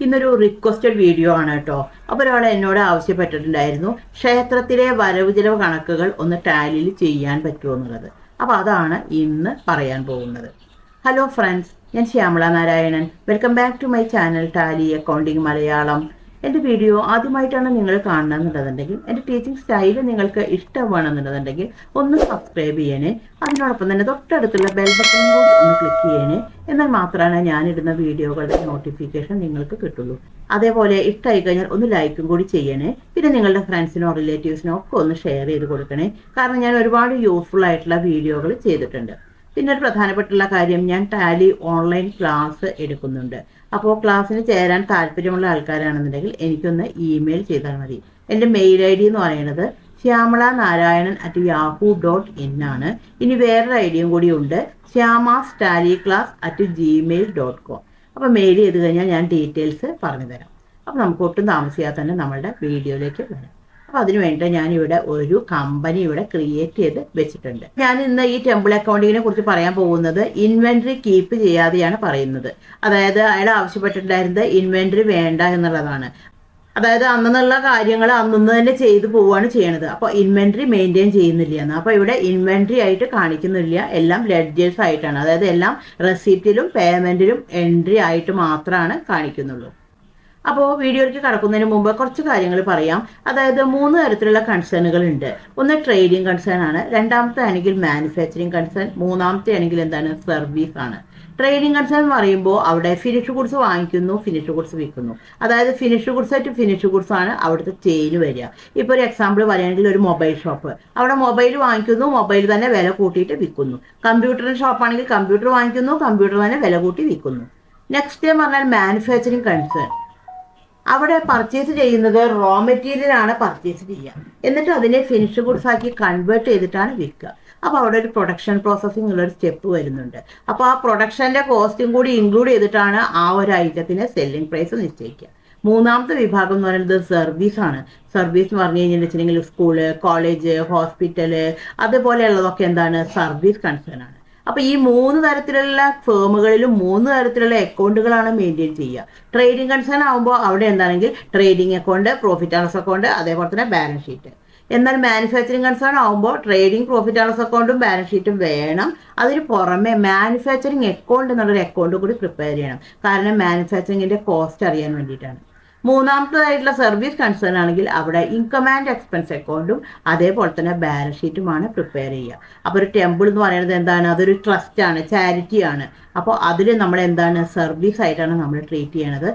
ഇന്നൊരു requested video ആണ് കേട്ടോ. അപ്പോൾ ഒരാൾ എന്നോട് ആവശ്യപ്പെട്ടിട്ടുണ്ടായിരുന്നു ക്ഷേത്രത്തിലെ വരവ് ചിലവ് കണക്കുകൾ ഒന്ന് ടാലിയിൽ ചെയ്യാൻ പറ്റുമോ എന്നുള്ളത്. അപ്പോൾ അതാണ് ഇന്ന് പറയാൻ പോകുന്നത്. ഹലോ ഫ്രണ്ട്സ് ഞാൻ Shyamala Narayanan. Welcome back to my channel Tally accounting Malayalam എന്റെ വീഡിയോ ആദ്യമായിട്ടാണ് നിങ്ങൾ കാണണമെന്നുണ്ടെന്നുണ്ടെങ്കിൽ എന്റെ ടീച്ചിങ് സ്റ്റൈൽ നിങ്ങൾക്ക് ഇഷ്ടമാണെന്നുണ്ടെന്നുണ്ടെങ്കിൽ ഒന്ന് സബ്സ്ക്രൈബ് ചെയ്യണേ. അതിനോടൊപ്പം തന്നെ തൊട്ടടുത്തുള്ള ബെൽ ബട്ടൺ കൂടി ഒന്ന് ക്ലിക്ക് ചെയ്യണേ. എന്നാൽ മാത്രമാണ് ഞാനിടുന്ന വീഡിയോകളുടെ നോട്ടിഫിക്കേഷൻ നിങ്ങൾക്ക് കിട്ടുള്ളൂ. അതേപോലെ ഇഷ്ടമായി കഴിഞ്ഞാൽ ഒന്ന് ലൈക്കും കൂടി ചെയ്യണേ. പിന്നെ നിങ്ങളുടെ ഫ്രണ്ട്സിനോ റിലേറ്റീവ്സിനോ ഒക്കെ ഒന്ന് ഷെയർ ചെയ്ത് കൊടുക്കണേ. കാരണം ഞാൻ ഒരുപാട് യൂസ്ഫുൾ ആയിട്ടുള്ള വീഡിയോകൾ ചെയ്തിട്ടുണ്ട്. പിന്നെ ഒരു പ്രധാനപ്പെട്ടുള്ള കാര്യം ഞാൻ ടാലി ഓൺലൈൻ ക്ലാസ് എടുക്കുന്നുണ്ട്. അപ്പോൾ ക്ലാസ്സിന് ചേരാൻ താല്പര്യമുള്ള ആൾക്കാരാണെന്നുണ്ടെങ്കിൽ എനിക്കൊന്ന് ഇമെയിൽ ചെയ്താൽ മതി. എന്റെ മെയിൽ ഐ ഡി എന്ന് പറയുന്നത് Shyamala Narayanan at Yahoo dot in ആണ്. ഇനി വേറൊരു ഐഡിയും ഡിയും കൂടി ഉണ്ട്. Shyama സ്റ്റാലി class at Gmail dot com അപ്പോൾ മെയിൽ ചെയ്ത് കഴിഞ്ഞാൽ ഞാൻ ഡീറ്റെയിൽസ് പറഞ്ഞു തരാം അപ്പോൾ നമുക്ക് ഒട്ടും താമസിയാതെ തന്നെ നമ്മളുടെ വീഡിയോയിലേക്ക് വരാം. അപ്പോൾ ഞാൻ ഇവിടെ ഒരു കമ്പനി ഇവിടെ ക്രിയേറ്റ് ചെയ്ത് വെച്ചിട്ടുണ്ട്. ഞാൻ ഇന്ന് ഈ ടെമ്പിൾ അക്കൗണ്ടിങ്ങിനെ കുറിച്ച് പറയാൻ പോകുന്നത് ഇൻവെന്ററി കീപ്പ് ചെയ്യാതെയാണ് പറയുന്നത്. അതായത് അയാൾ ആവശ്യപ്പെട്ടിട്ടുണ്ടായിരുന്നത് ഇൻവെന്ററി വേണ്ട എന്നുള്ളതാണ്. അതായത് അന്നുള്ള കാര്യങ്ങൾ അന്നു തന്നെ ചെയ്തു പോവാണ് ചെയ്യണത്. അപ്പോൾ ഇൻവെന്ററി മെയിന്റെയിൻ ചെയ്യുന്നില്ല എന്ന്. അപ്പോൾ ഇവിടെ ഇൻവെന്ററി ആയിട്ട് കാണിക്കുന്നില്ല. എല്ലാം ലെഡ്ജേഴ്സ് ആയിട്ടാണ്. അതായത് എല്ലാം റെസിപ്റ്റിലും പേയ്മെന്റിലും എൻട്രി ആയിട്ട് മാത്രമാണ് കാണിക്കുന്നുള്ളൂ. അപ്പോൾ വീഡിയോയിലേക്ക് കടക്കുന്നതിന് മുമ്പ് കുറച്ച് കാര്യങ്ങൾ പറയാം. അതായത് മൂന്ന് തരത്തിലുള്ള കൺസേണുകൾ ഉണ്ട് ഒന്ന് ട്രേഡിംഗ് കൺസേൺ ആണ്. രണ്ടാമത്തെ ആണെങ്കിൽ മാനുഫാക്ചറിങ് കൺസേൺ മൂന്നാമത്തെ ആണെങ്കിൽ എന്താണ്? സർവീസ് ആണ്. ട്രേഡിംഗ് കൺസേൺ എന്ന് പറയുമ്പോൾ അവിടെ ഫിനിഷ് ഗുഡ്സ് വാങ്ങിക്കുന്നു ഫിനിഷ് ഗുഡ്സ് വിൽക്കുന്നു. അതായത് ഫിനിഷ് ഗുഡ്സ് ആയിട്ട് ഫിനിഷ് ഗുഡ്സ് ആണ് അവിടുത്തെ ചെയിൻ വരിക. ഇപ്പോൾ ഒരു എക്സാമ്പിൾ പറയുകയാണെങ്കിൽ ഒരു മൊബൈൽ ഷോപ്പ് അവിടെ മൊബൈൽ വാങ്ങിക്കുന്നു മൊബൈൽ തന്നെ വില കൂട്ടിയിട്ട് വിൽക്കുന്നു. കമ്പ്യൂട്ടറിന്റെ ഷോപ്പാണെങ്കിൽ കമ്പ്യൂട്ടർ വാങ്ങിക്കുന്നു കമ്പ്യൂട്ടർ തന്നെ വില കൂട്ടി വിൽക്കുന്നു. നെക്സ്റ്റ് പറഞ്ഞാൽ മാനുഫാക്ചറിങ് കൺസേൺ അവിടെ പർച്ചേസ് ചെയ്യുന്നത് റോ മെറ്റീരിയൽ ആണ് പർച്ചേസ് ചെയ്യുക. എന്നിട്ട് അതിനെ ഫിനിഷ് ഗുഡ്സ് ആക്കി കൺവേർട്ട് ചെയ്തിട്ടാണ് വിൽക്കുക. അപ്പോൾ അവിടെ ഒരു പ്രൊഡക്ഷൻ പ്രോസസ്സിംഗ് ഉള്ളൊരു സ്റ്റെപ്പ് വരുന്നുണ്ട്. അപ്പോൾ ആ പ്രൊഡക്ഷന്റെ കോസ്റ്റും കൂടി ഇൻക്ലൂഡ് ചെയ്തിട്ടാണ് ആ ഒരു ഐറ്റത്തിന് സെല്ലിംഗ് പ്രൈസ് നിശ്ചയിക്കുക. മൂന്നാമത്തെ വിഭാഗം എന്ന് പറയുന്നത് സർവീസ് ആണ്. സർവീസ് എന്ന് പറഞ്ഞു കഴിഞ്ഞാൽ വെച്ചിട്ടുണ്ടെങ്കിൽ സ്കൂൾ കോളേജ് ഹോസ്പിറ്റൽ അതുപോലെയുള്ളതൊക്കെ എന്താണ്? സർവീസ് കൺസേൺ ആണ്. അപ്പോൾ ഈ മൂന്ന് തരത്തിലുള്ള ഫേമുകളിലും മൂന്ന് തരത്തിലുള്ള അക്കൗണ്ടുകളാണ് മെയിന്റെയിൻ ചെയ്യുക. ട്രേഡിംഗ് കൺസേൺ ആകുമ്പോൾ അവിടെ എന്താണെങ്കിൽ trading account profit and loss account അതേപോലെ തന്നെ ബാലൻസ് ഷീറ്റ് എന്നാൽ മാനുഫാക്ചറിങ് കൺസേൺ ആകുമ്പോൾ ട്രേഡിംഗ് പ്രോഫിറ്റ് ആൻഡ് ലോസ് അക്കൗണ്ടും ബാലൻസ് ഷീറ്റും വേണം. അതിന് പുറമെ മാനുഫാക്ചറിങ് അക്കൗണ്ട് എന്നുള്ളൊരു അക്കൗണ്ട് കൂടി പ്രിപ്പയർ ചെയ്യണം. കാരണം മാനുഫാക്ചറിങ്ങിന്റെ കോസ്റ്റ് അറിയാൻ വേണ്ടിയിട്ടാണ്. മൂന്നാമത്തേതായിട്ടുള്ള സർവീസ് കൺസേൺ ആണെങ്കിൽ അവിടെ ഇൻകം ആൻഡ് എക്സ്പെൻസ് അക്കൗണ്ടും അതേപോലെ തന്നെ ബാലൻസ് ഷീറ്റുമാണ് പ്രിപ്പയർ ചെയ്യുക. അപ്പോൾ ഒരു ടെമ്പിൾ എന്ന് പറയുന്നത് എന്താണ്? അതൊരു ട്രസ്റ്റ് ആണ് ചാരിറ്റി ആണ്. അപ്പോൾ അതിൽ നമ്മൾ എന്താണ്? സർവീസ് ആയിട്ടാണ് നമ്മൾ ട്രീറ്റ് ചെയ്യണത്.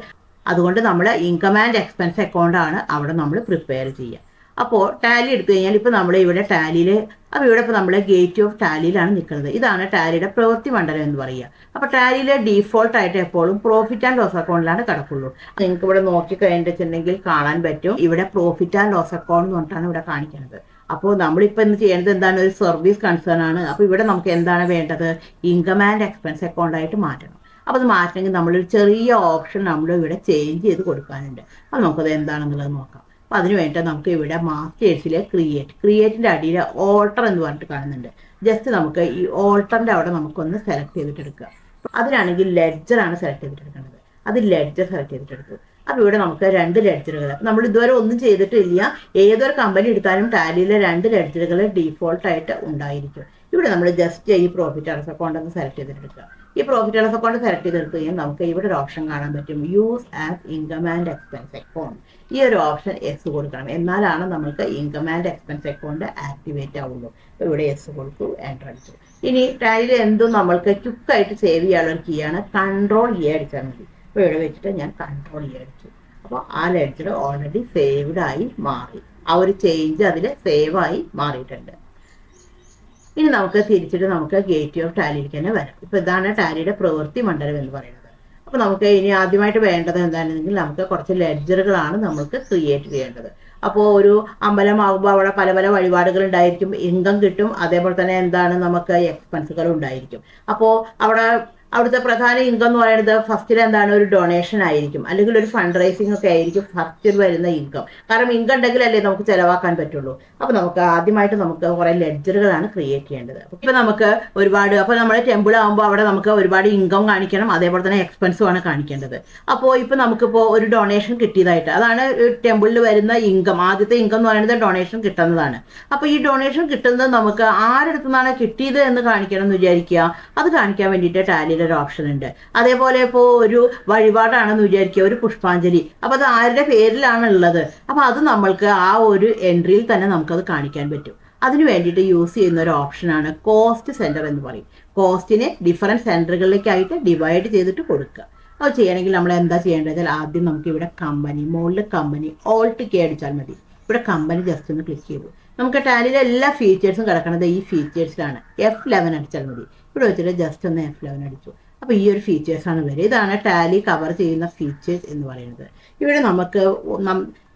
അതുകൊണ്ട് നമ്മൾ ഇൻകം ആൻഡ് എക്സ്പെൻസ് അക്കൗണ്ടാണ് അവിടെ നമ്മൾ പ്രിപ്പയർ ചെയ്യുക. അപ്പോൾ ടാലി എടുത്തു കഴിഞ്ഞാൽ ഇപ്പോൾ നമ്മൾ ഇവിടെ ടാലിയിൽ അപ്പോൾ ഇവിടെ ഇപ്പോൾ നമ്മൾ ഗേറ്റ് ഓഫ് ടാലിയിലാണ് നിൽക്കുന്നത്. ഇതാണ് ടാലിയുടെ പ്രവൃത്തി മണ്ഡലം എന്ന് പറയുക. അപ്പോൾ ടാലിയിലെ ഡീഫോൾട്ട് ആയിട്ട് എപ്പോഴും പ്രോഫിറ്റ് ആൻഡ് ലോസ് അക്കൗണ്ടിലാണ് കിടക്കുള്ളൂ. നിങ്ങൾക്ക് ഇവിടെ നോക്കി കഴിഞ്ഞിട്ടുണ്ടെങ്കിൽ കാണാൻ പറ്റും. ഇവിടെ പ്രോഫിറ്റ് ആൻഡ് ലോസ് അക്കൗണ്ട് എന്ന് പറഞ്ഞിട്ടാണ് ഇവിടെ കാണിക്കുന്നത്. അപ്പോൾ നമ്മളിപ്പോൾ ഇന്ന് ചെയ്യേണ്ടത് എന്താണ്? ഒരു സർവീസ് കൺസേൺ ആണ്. അപ്പോൾ ഇവിടെ നമുക്ക് എന്താണ് വേണ്ടത്? ഇൻകം ആൻഡ് എക്സ്പെൻസ് അക്കൗണ്ട് ആയിട്ട് മാറ്റണം. അപ്പോൾ അത് മാറ്റണമെങ്കിൽ നമ്മളൊരു ചെറിയ ഓപ്ഷൻ നമ്മൾ ഇവിടെ ചേഞ്ച് ചെയ്ത് കൊടുക്കാനുണ്ട്. അപ്പോൾ നമുക്കത് എന്താണെന്നുള്ളത് നോക്കാം. അപ്പോൾ അതിന് വേണ്ടി നമുക്ക് ഇവിടെ മാസ്റ്റേഴ്സിലെ ക്രിയേറ്റ് ക്രിയേറ്റിന്റെ അടിയിൽ ഓൾട്ടർ എന്ന് പറഞ്ഞിട്ട് കാണുന്നുണ്ട്. ജസ്റ്റ് നമുക്ക് ഈ ഓൾട്ടറിന്റെ അവിടെ നമുക്കൊന്ന് സെലക്ട് ചെയ്തിട്ട് എടുക്കുക അതിനാണെങ്കിൽ ലെഡ്ജറാണ് സെലക്ട് ചെയ്തിട്ടെടുക്കേണ്ടത്. അത് ലെഡ്ജർ സെലക്ട് ചെയ്തിട്ട് എടുത്തു അപ്പോൾ ഇവിടെ നമുക്ക് രണ്ട് ലെഡ്ജറുകൾ നമ്മൾ ഇതുവരെ ഒന്നും ചെയ്തിട്ടില്ല. ഏതൊരു കമ്പനി എടുത്താലും ടാലിയിലെ രണ്ട് ലെഡ്ജറുകൾ ഡീഫോൾട്ടായിട്ട് ഉണ്ടായിരിക്കും. ഇവിടെ നമ്മൾ ജസ്റ്റ് ഈ പ്രോഫിറ്റ് ആർസ് അക്കൗണ്ട് ഒന്ന് സെലക്ട് ചെയ്തിട്ട് എടുക്കുക ഈ profit and loss account select ചെയ്തെടുത്ത് കഴിഞ്ഞാൽ നമുക്ക് ഇവിടെ ഒരു ഓപ്ഷൻ കാണാൻ പറ്റും. Use as income and expense account ഈ ഒരു ഓപ്ഷൻ എസ് കൊടുക്കണം. എന്നാലാണ് നമുക്ക് income and expense account activate ആവുള്ളൂ. ഇവിടെ എസ് കൊടുത്തു എന്റർ അടിച്ചു. ഇനി ടാലിയിൽ എന്തും നമ്മൾക്ക് ക്വിക്കായിട്ട് സേവ് ചെയ്യാനുള്ള ഒരു കീ ആണ് കൺട്രോൾ എ അടിച്ചാൽ മതി. അപ്പോൾ ഇവിടെ വെച്ചിട്ട് ഞാൻ കൺട്രോൾ എ അടിച്ചു. അപ്പോൾ ആ ലെഡ്ജർ ഓൾറെഡി സേവ്ഡ് ആയി മാറി. ആ ഒരു ചേഞ്ച് അതിൽ സേവ് ആയി മാറിയിട്ടുണ്ട്. ഇനി നമുക്ക് തിരിച്ചിട്ട് നമുക്ക് ഗേറ്റ് ഓഫ് ടാലിയിലേക്ക് തന്നെ വരാം. ഇപ്പൊ ഇതാണ് ടാലിയുടെ പ്രവൃത്തി മണ്ഡലം എന്ന് പറയുന്നത്. അപ്പൊ നമുക്ക് ഇനി ആദ്യമായിട്ട് വേണ്ടത് എന്താണെന്നെങ്കിൽ നമുക്ക് കുറച്ച് ലെഡ്ജറുകളാണ് നമുക്ക് ക്രിയേറ്റ് ചെയ്യേണ്ടത്. അപ്പോൾ ഒരു അമ്പലമാകുമ്പോൾ അവിടെ പല പല വഴിപാടുകൾ ഉണ്ടായിരിക്കും. ഇൻകം കിട്ടും. അതേപോലെ തന്നെ എന്താണ് നമുക്ക് എക്സ്പെൻസുകൾ ഉണ്ടായിരിക്കും. അപ്പോൾ അവിടെ അവിടുത്തെ പ്രധാന ഇൻകം എന്ന് പറയുന്നത് ഫസ്റ്റിൽ എന്താണ്? ഒരു ഡൊണേഷൻ ആയിരിക്കും. അല്ലെങ്കിൽ ഒരു ഫണ്ട് റൈസിംഗ് ഒക്കെ ആയിരിക്കും ഫസ്റ്റിൽ വരുന്ന ഇൻകം കാരണം ഇൻകം ഉണ്ടെങ്കിലല്ലേ നമുക്ക് ചിലവാക്കാൻ പറ്റുള്ളൂ. അപ്പോൾ നമുക്ക് ആദ്യമായിട്ട് നമുക്ക് കുറേ ലെഡ്ജറുകളാണ് ക്രിയേറ്റ് ചെയ്യേണ്ടത്. അപ്പോൾ നമുക്ക് ഒരുപാട് അപ്പോൾ നമ്മുടെ ടെമ്പിൾ ആകുമ്പോൾ അവിടെ നമുക്ക് ഒരുപാട് ഇൻകം കാണിക്കണം. അതേപോലെ തന്നെ എക്സ്പെൻസും ആണ് കാണിക്കേണ്ടത്. അപ്പോൾ ഇപ്പോൾ നമുക്കിപ്പോൾ ഒരു ഡൊണേഷൻ കിട്ടിയതായിട്ട് അതാണ് ടെമ്പിളിൽ വരുന്ന ഇൻകം ആദ്യത്തെ ഇൻകം എന്ന് പറയുന്നത് ഡൊണേഷൻ കിട്ടുന്നതാണ്. അപ്പോൾ ഈ ഡൊണേഷൻ കിട്ടുന്നത് നമുക്ക് ആരുടെ നിന്നാണ് കിട്ടിയത് എന്ന് കാണിക്കണം എന്ന് വിചാരിക്കുക. അത് കാണിക്കാൻ വേണ്ടിയിട്ട് ടാലിയിൽ ഒരു ഓപ്ഷൻ ഉണ്ട്. അതേപോലെ ഇപ്പോൾ ഒരു വഴിപാടാണെന്ന് വിചാരിക്കുക ഒരു പുഷ്പാഞ്ജലി. അപ്പോൾ അത് ആരുടെ പേരിലാണ് ഉള്ളത് അപ്പോൾ അത് നമ്മൾക്ക് ആ ഒരു എൻട്രിയിൽ തന്നെ നമുക്കത് കാണിക്കാൻ പറ്റും. അതിന് വേണ്ടിയിട്ട് യൂസ് ചെയ്യുന്ന ഒരു ഓപ്ഷനാണ് കോസ്റ്റ് സെന്റർ എന്ന് പറയും. കോസ്റ്റിനെ ഡിഫറന്റ് സെന്ററുകളിലേക്കായിട്ട് ഡിവൈഡ് ചെയ്തിട്ട് കൊടുക്കുക. അത് ചെയ്യണമെങ്കിൽ നമ്മൾ എന്താ ചെയ്യേണ്ടത് ആദ്യം നമുക്ക് ഇവിടെ കമ്പനി മുകളിൽ കമ്പനി ഓൾട്ട് കെ അടിച്ചാൽ മതി. ഇവിടെ കമ്പനി ജസ്റ്റ് ഒന്ന് ക്ലിക്ക് ചെയ്തു. നമുക്ക് ടാലിയിലെ എല്ലാ ഫീച്ചേഴ്സും കിടക്കുന്നത് ഈ ഫീച്ചേഴ്സിലാണ് എഫ് ലെവൻ അടിച്ചാൽ മതി. ഇവിടെ വെച്ചിട്ട് ജസ്റ്റ് ഒന്ന് എഫ് ലെവൻ അടിച്ചു. അപ്പോൾ ഈ ഒരു ഫീച്ചേഴ്സാണ് വരിക. ഇതാണ് ടാലി കവർ ചെയ്യുന്ന ഫീച്ചേഴ്സ് എന്ന് പറയുന്നത്. ഇവിടെ നമുക്ക്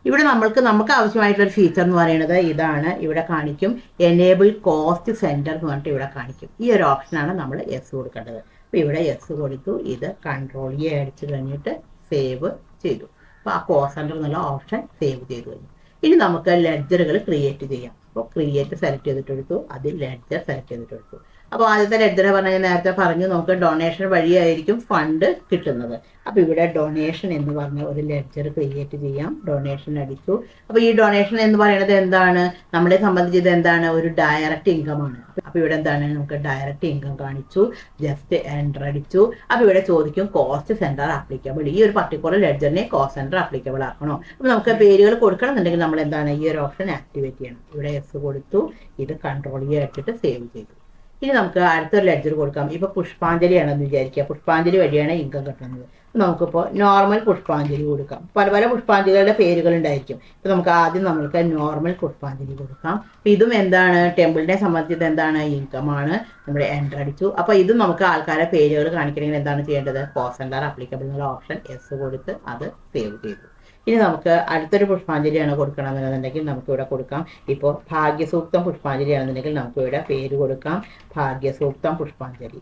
ഇവിടെ നമ്മൾക്ക് നമുക്ക് ആവശ്യമായിട്ടുള്ള ഫീച്ചർ എന്ന് പറയുന്നത് ഇതാണ്. ഇവിടെ കാണിക്കും. എനേബിൾ കോസ്റ്റ് സെന്റർ എന്ന് പറഞ്ഞിട്ട് ഇവിടെ കാണിക്കും. ഈ ഒരു ഓപ്ഷനാണ് നമ്മൾ എസ് കൊടുക്കേണ്ടത്. അപ്പോൾ ഇവിടെ എസ് കൊടുത്തു. ഇത് കൺട്രോൾ എ അടിച്ച് കഴിഞ്ഞിട്ട് സേവ് ചെയ്തു. അപ്പോൾ ആ കോസ്റ്റ് സെന്റർ എന്നുള്ള ഓപ്ഷൻ സേവ് ചെയ്തു കഴിഞ്ഞു. ഇനി നമുക്ക് ലെഡ്ജറുകൾ ക്രിയേറ്റ് ചെയ്യാം. അപ്പോൾ ക്രിയേറ്റ് സെലക്ട് ചെയ്തിട്ടെടുത്തു അതിൽ ലെഡ്ജർ സെലക്ട് ചെയ്തിട്ടെടുത്തു അപ്പോൾ ആദ്യത്തെ ലെഡ്ജർ പറഞ്ഞ നേരത്തെ പറഞ്ഞു നമുക്ക് ഡൊണേഷൻ വഴിയായിരിക്കും ഫണ്ട് കിട്ടുന്നത്. അപ്പോൾ ഇവിടെ ഡൊണേഷൻ എന്ന് പറഞ്ഞ ഒരു ലെഡ്ജർ ക്രിയേറ്റ് ചെയ്യാം. ഡൊണേഷൻ അടിച്ചു. അപ്പോൾ ഈ ഡൊണേഷൻ എന്ന് പറയുന്നത് എന്താണ്? നമ്മളെ സംബന്ധിച്ച് ഇത് എന്താണ്? ഒരു ഡയറക്റ്റ് ഇൻകം ആണ്. അപ്പോൾ ഇവിടെ എന്താണ്? നമുക്ക് ഡയറക്റ്റ് ഇൻകം കാണിച്ചു. ജസ്റ്റ് എന്റർ അടിച്ചു. അപ്പോൾ ഇവിടെ ചോദിക്കും കോസ്റ്റ് സെന്റർ ആപ്ലിക്കബിൾ ഈ ഒരു പർട്ടിക്കുലർ ലെഡ്ജറിനെ കോസ്റ്റ് സെന്റർ ആപ്ലിക്കബിൾ ആക്കണോ? അപ്പോൾ നമുക്ക് പേരുകൾ കൊടുക്കണം എന്നുണ്ടെങ്കിൽ നമ്മൾ എന്താണ്? ഈ ഒരു ഓപ്ഷൻ ആക്ടിവേറ്റ് ചെയ്യണം. ഇവിടെ എസ് കൊടുത്തു. ഇത് കൺട്രോൾ ചെയ്യാൻ സേവ് ചെയ്തു. ഇനി നമുക്ക് അടുത്തൊരു ലെഡ്ജർ കൊടുക്കാം. ഇപ്പൊ പുഷ്പാഞ്ജലിയാണെന്ന് വിചാരിക്കുക. പുഷ്പാഞ്ജലി വഴിയാണ് ഇൻകം കിട്ടുന്നത്. നമുക്കിപ്പോൾ നോർമൽ പുഷ്പാഞ്ജലി കൊടുക്കാം. പല പല പുഷ്പാഞ്ജലികളുടെ പേരുകൾ ഉണ്ടായിരിക്കും. ഇപ്പൊ നമുക്ക് ആദ്യം നമ്മൾക്ക് നോർമൽ പുഷ്പാഞ്ജലി കൊടുക്കാം. അപ്പൊ ഇതും എന്താണ്? ടെമ്പിളിനെ സംബന്ധിച്ചത് എന്താണ്? ഇൻകം ആണ്. നമ്മൾ എന്റർ അടിച്ചു. അപ്പൊ ഇതും നമുക്ക് ആൾക്കാരെ പേരുകൾ കാണിക്കണമെങ്കിൽ എന്താണ് ചെയ്യേണ്ടത്? കോസൻഡർ അപ്ലിക്കബിൾ എന്നുള്ള ഓപ്ഷൻ എസ് കൊടുത്ത് അത് സേവ് ചെയ്തു. ഇനി നമുക്ക് അടുത്തൊരു പുഷ്പാഞ്ജലിയാണ് കൊടുക്കണമെന്നുണ്ടെങ്കിൽ നമുക്ക് ഇവിടെ കൊടുക്കാം. ഇപ്പോൾ ഭാഗ്യസൂക്തം പുഷ്പാഞ്ജലിയാണെന്നുണ്ടെങ്കിൽ നമുക്ക് ഇവിടെ പേര് കൊടുക്കാം. ഭാഗ്യസൂക്തം പുഷ്പാഞ്ജലി.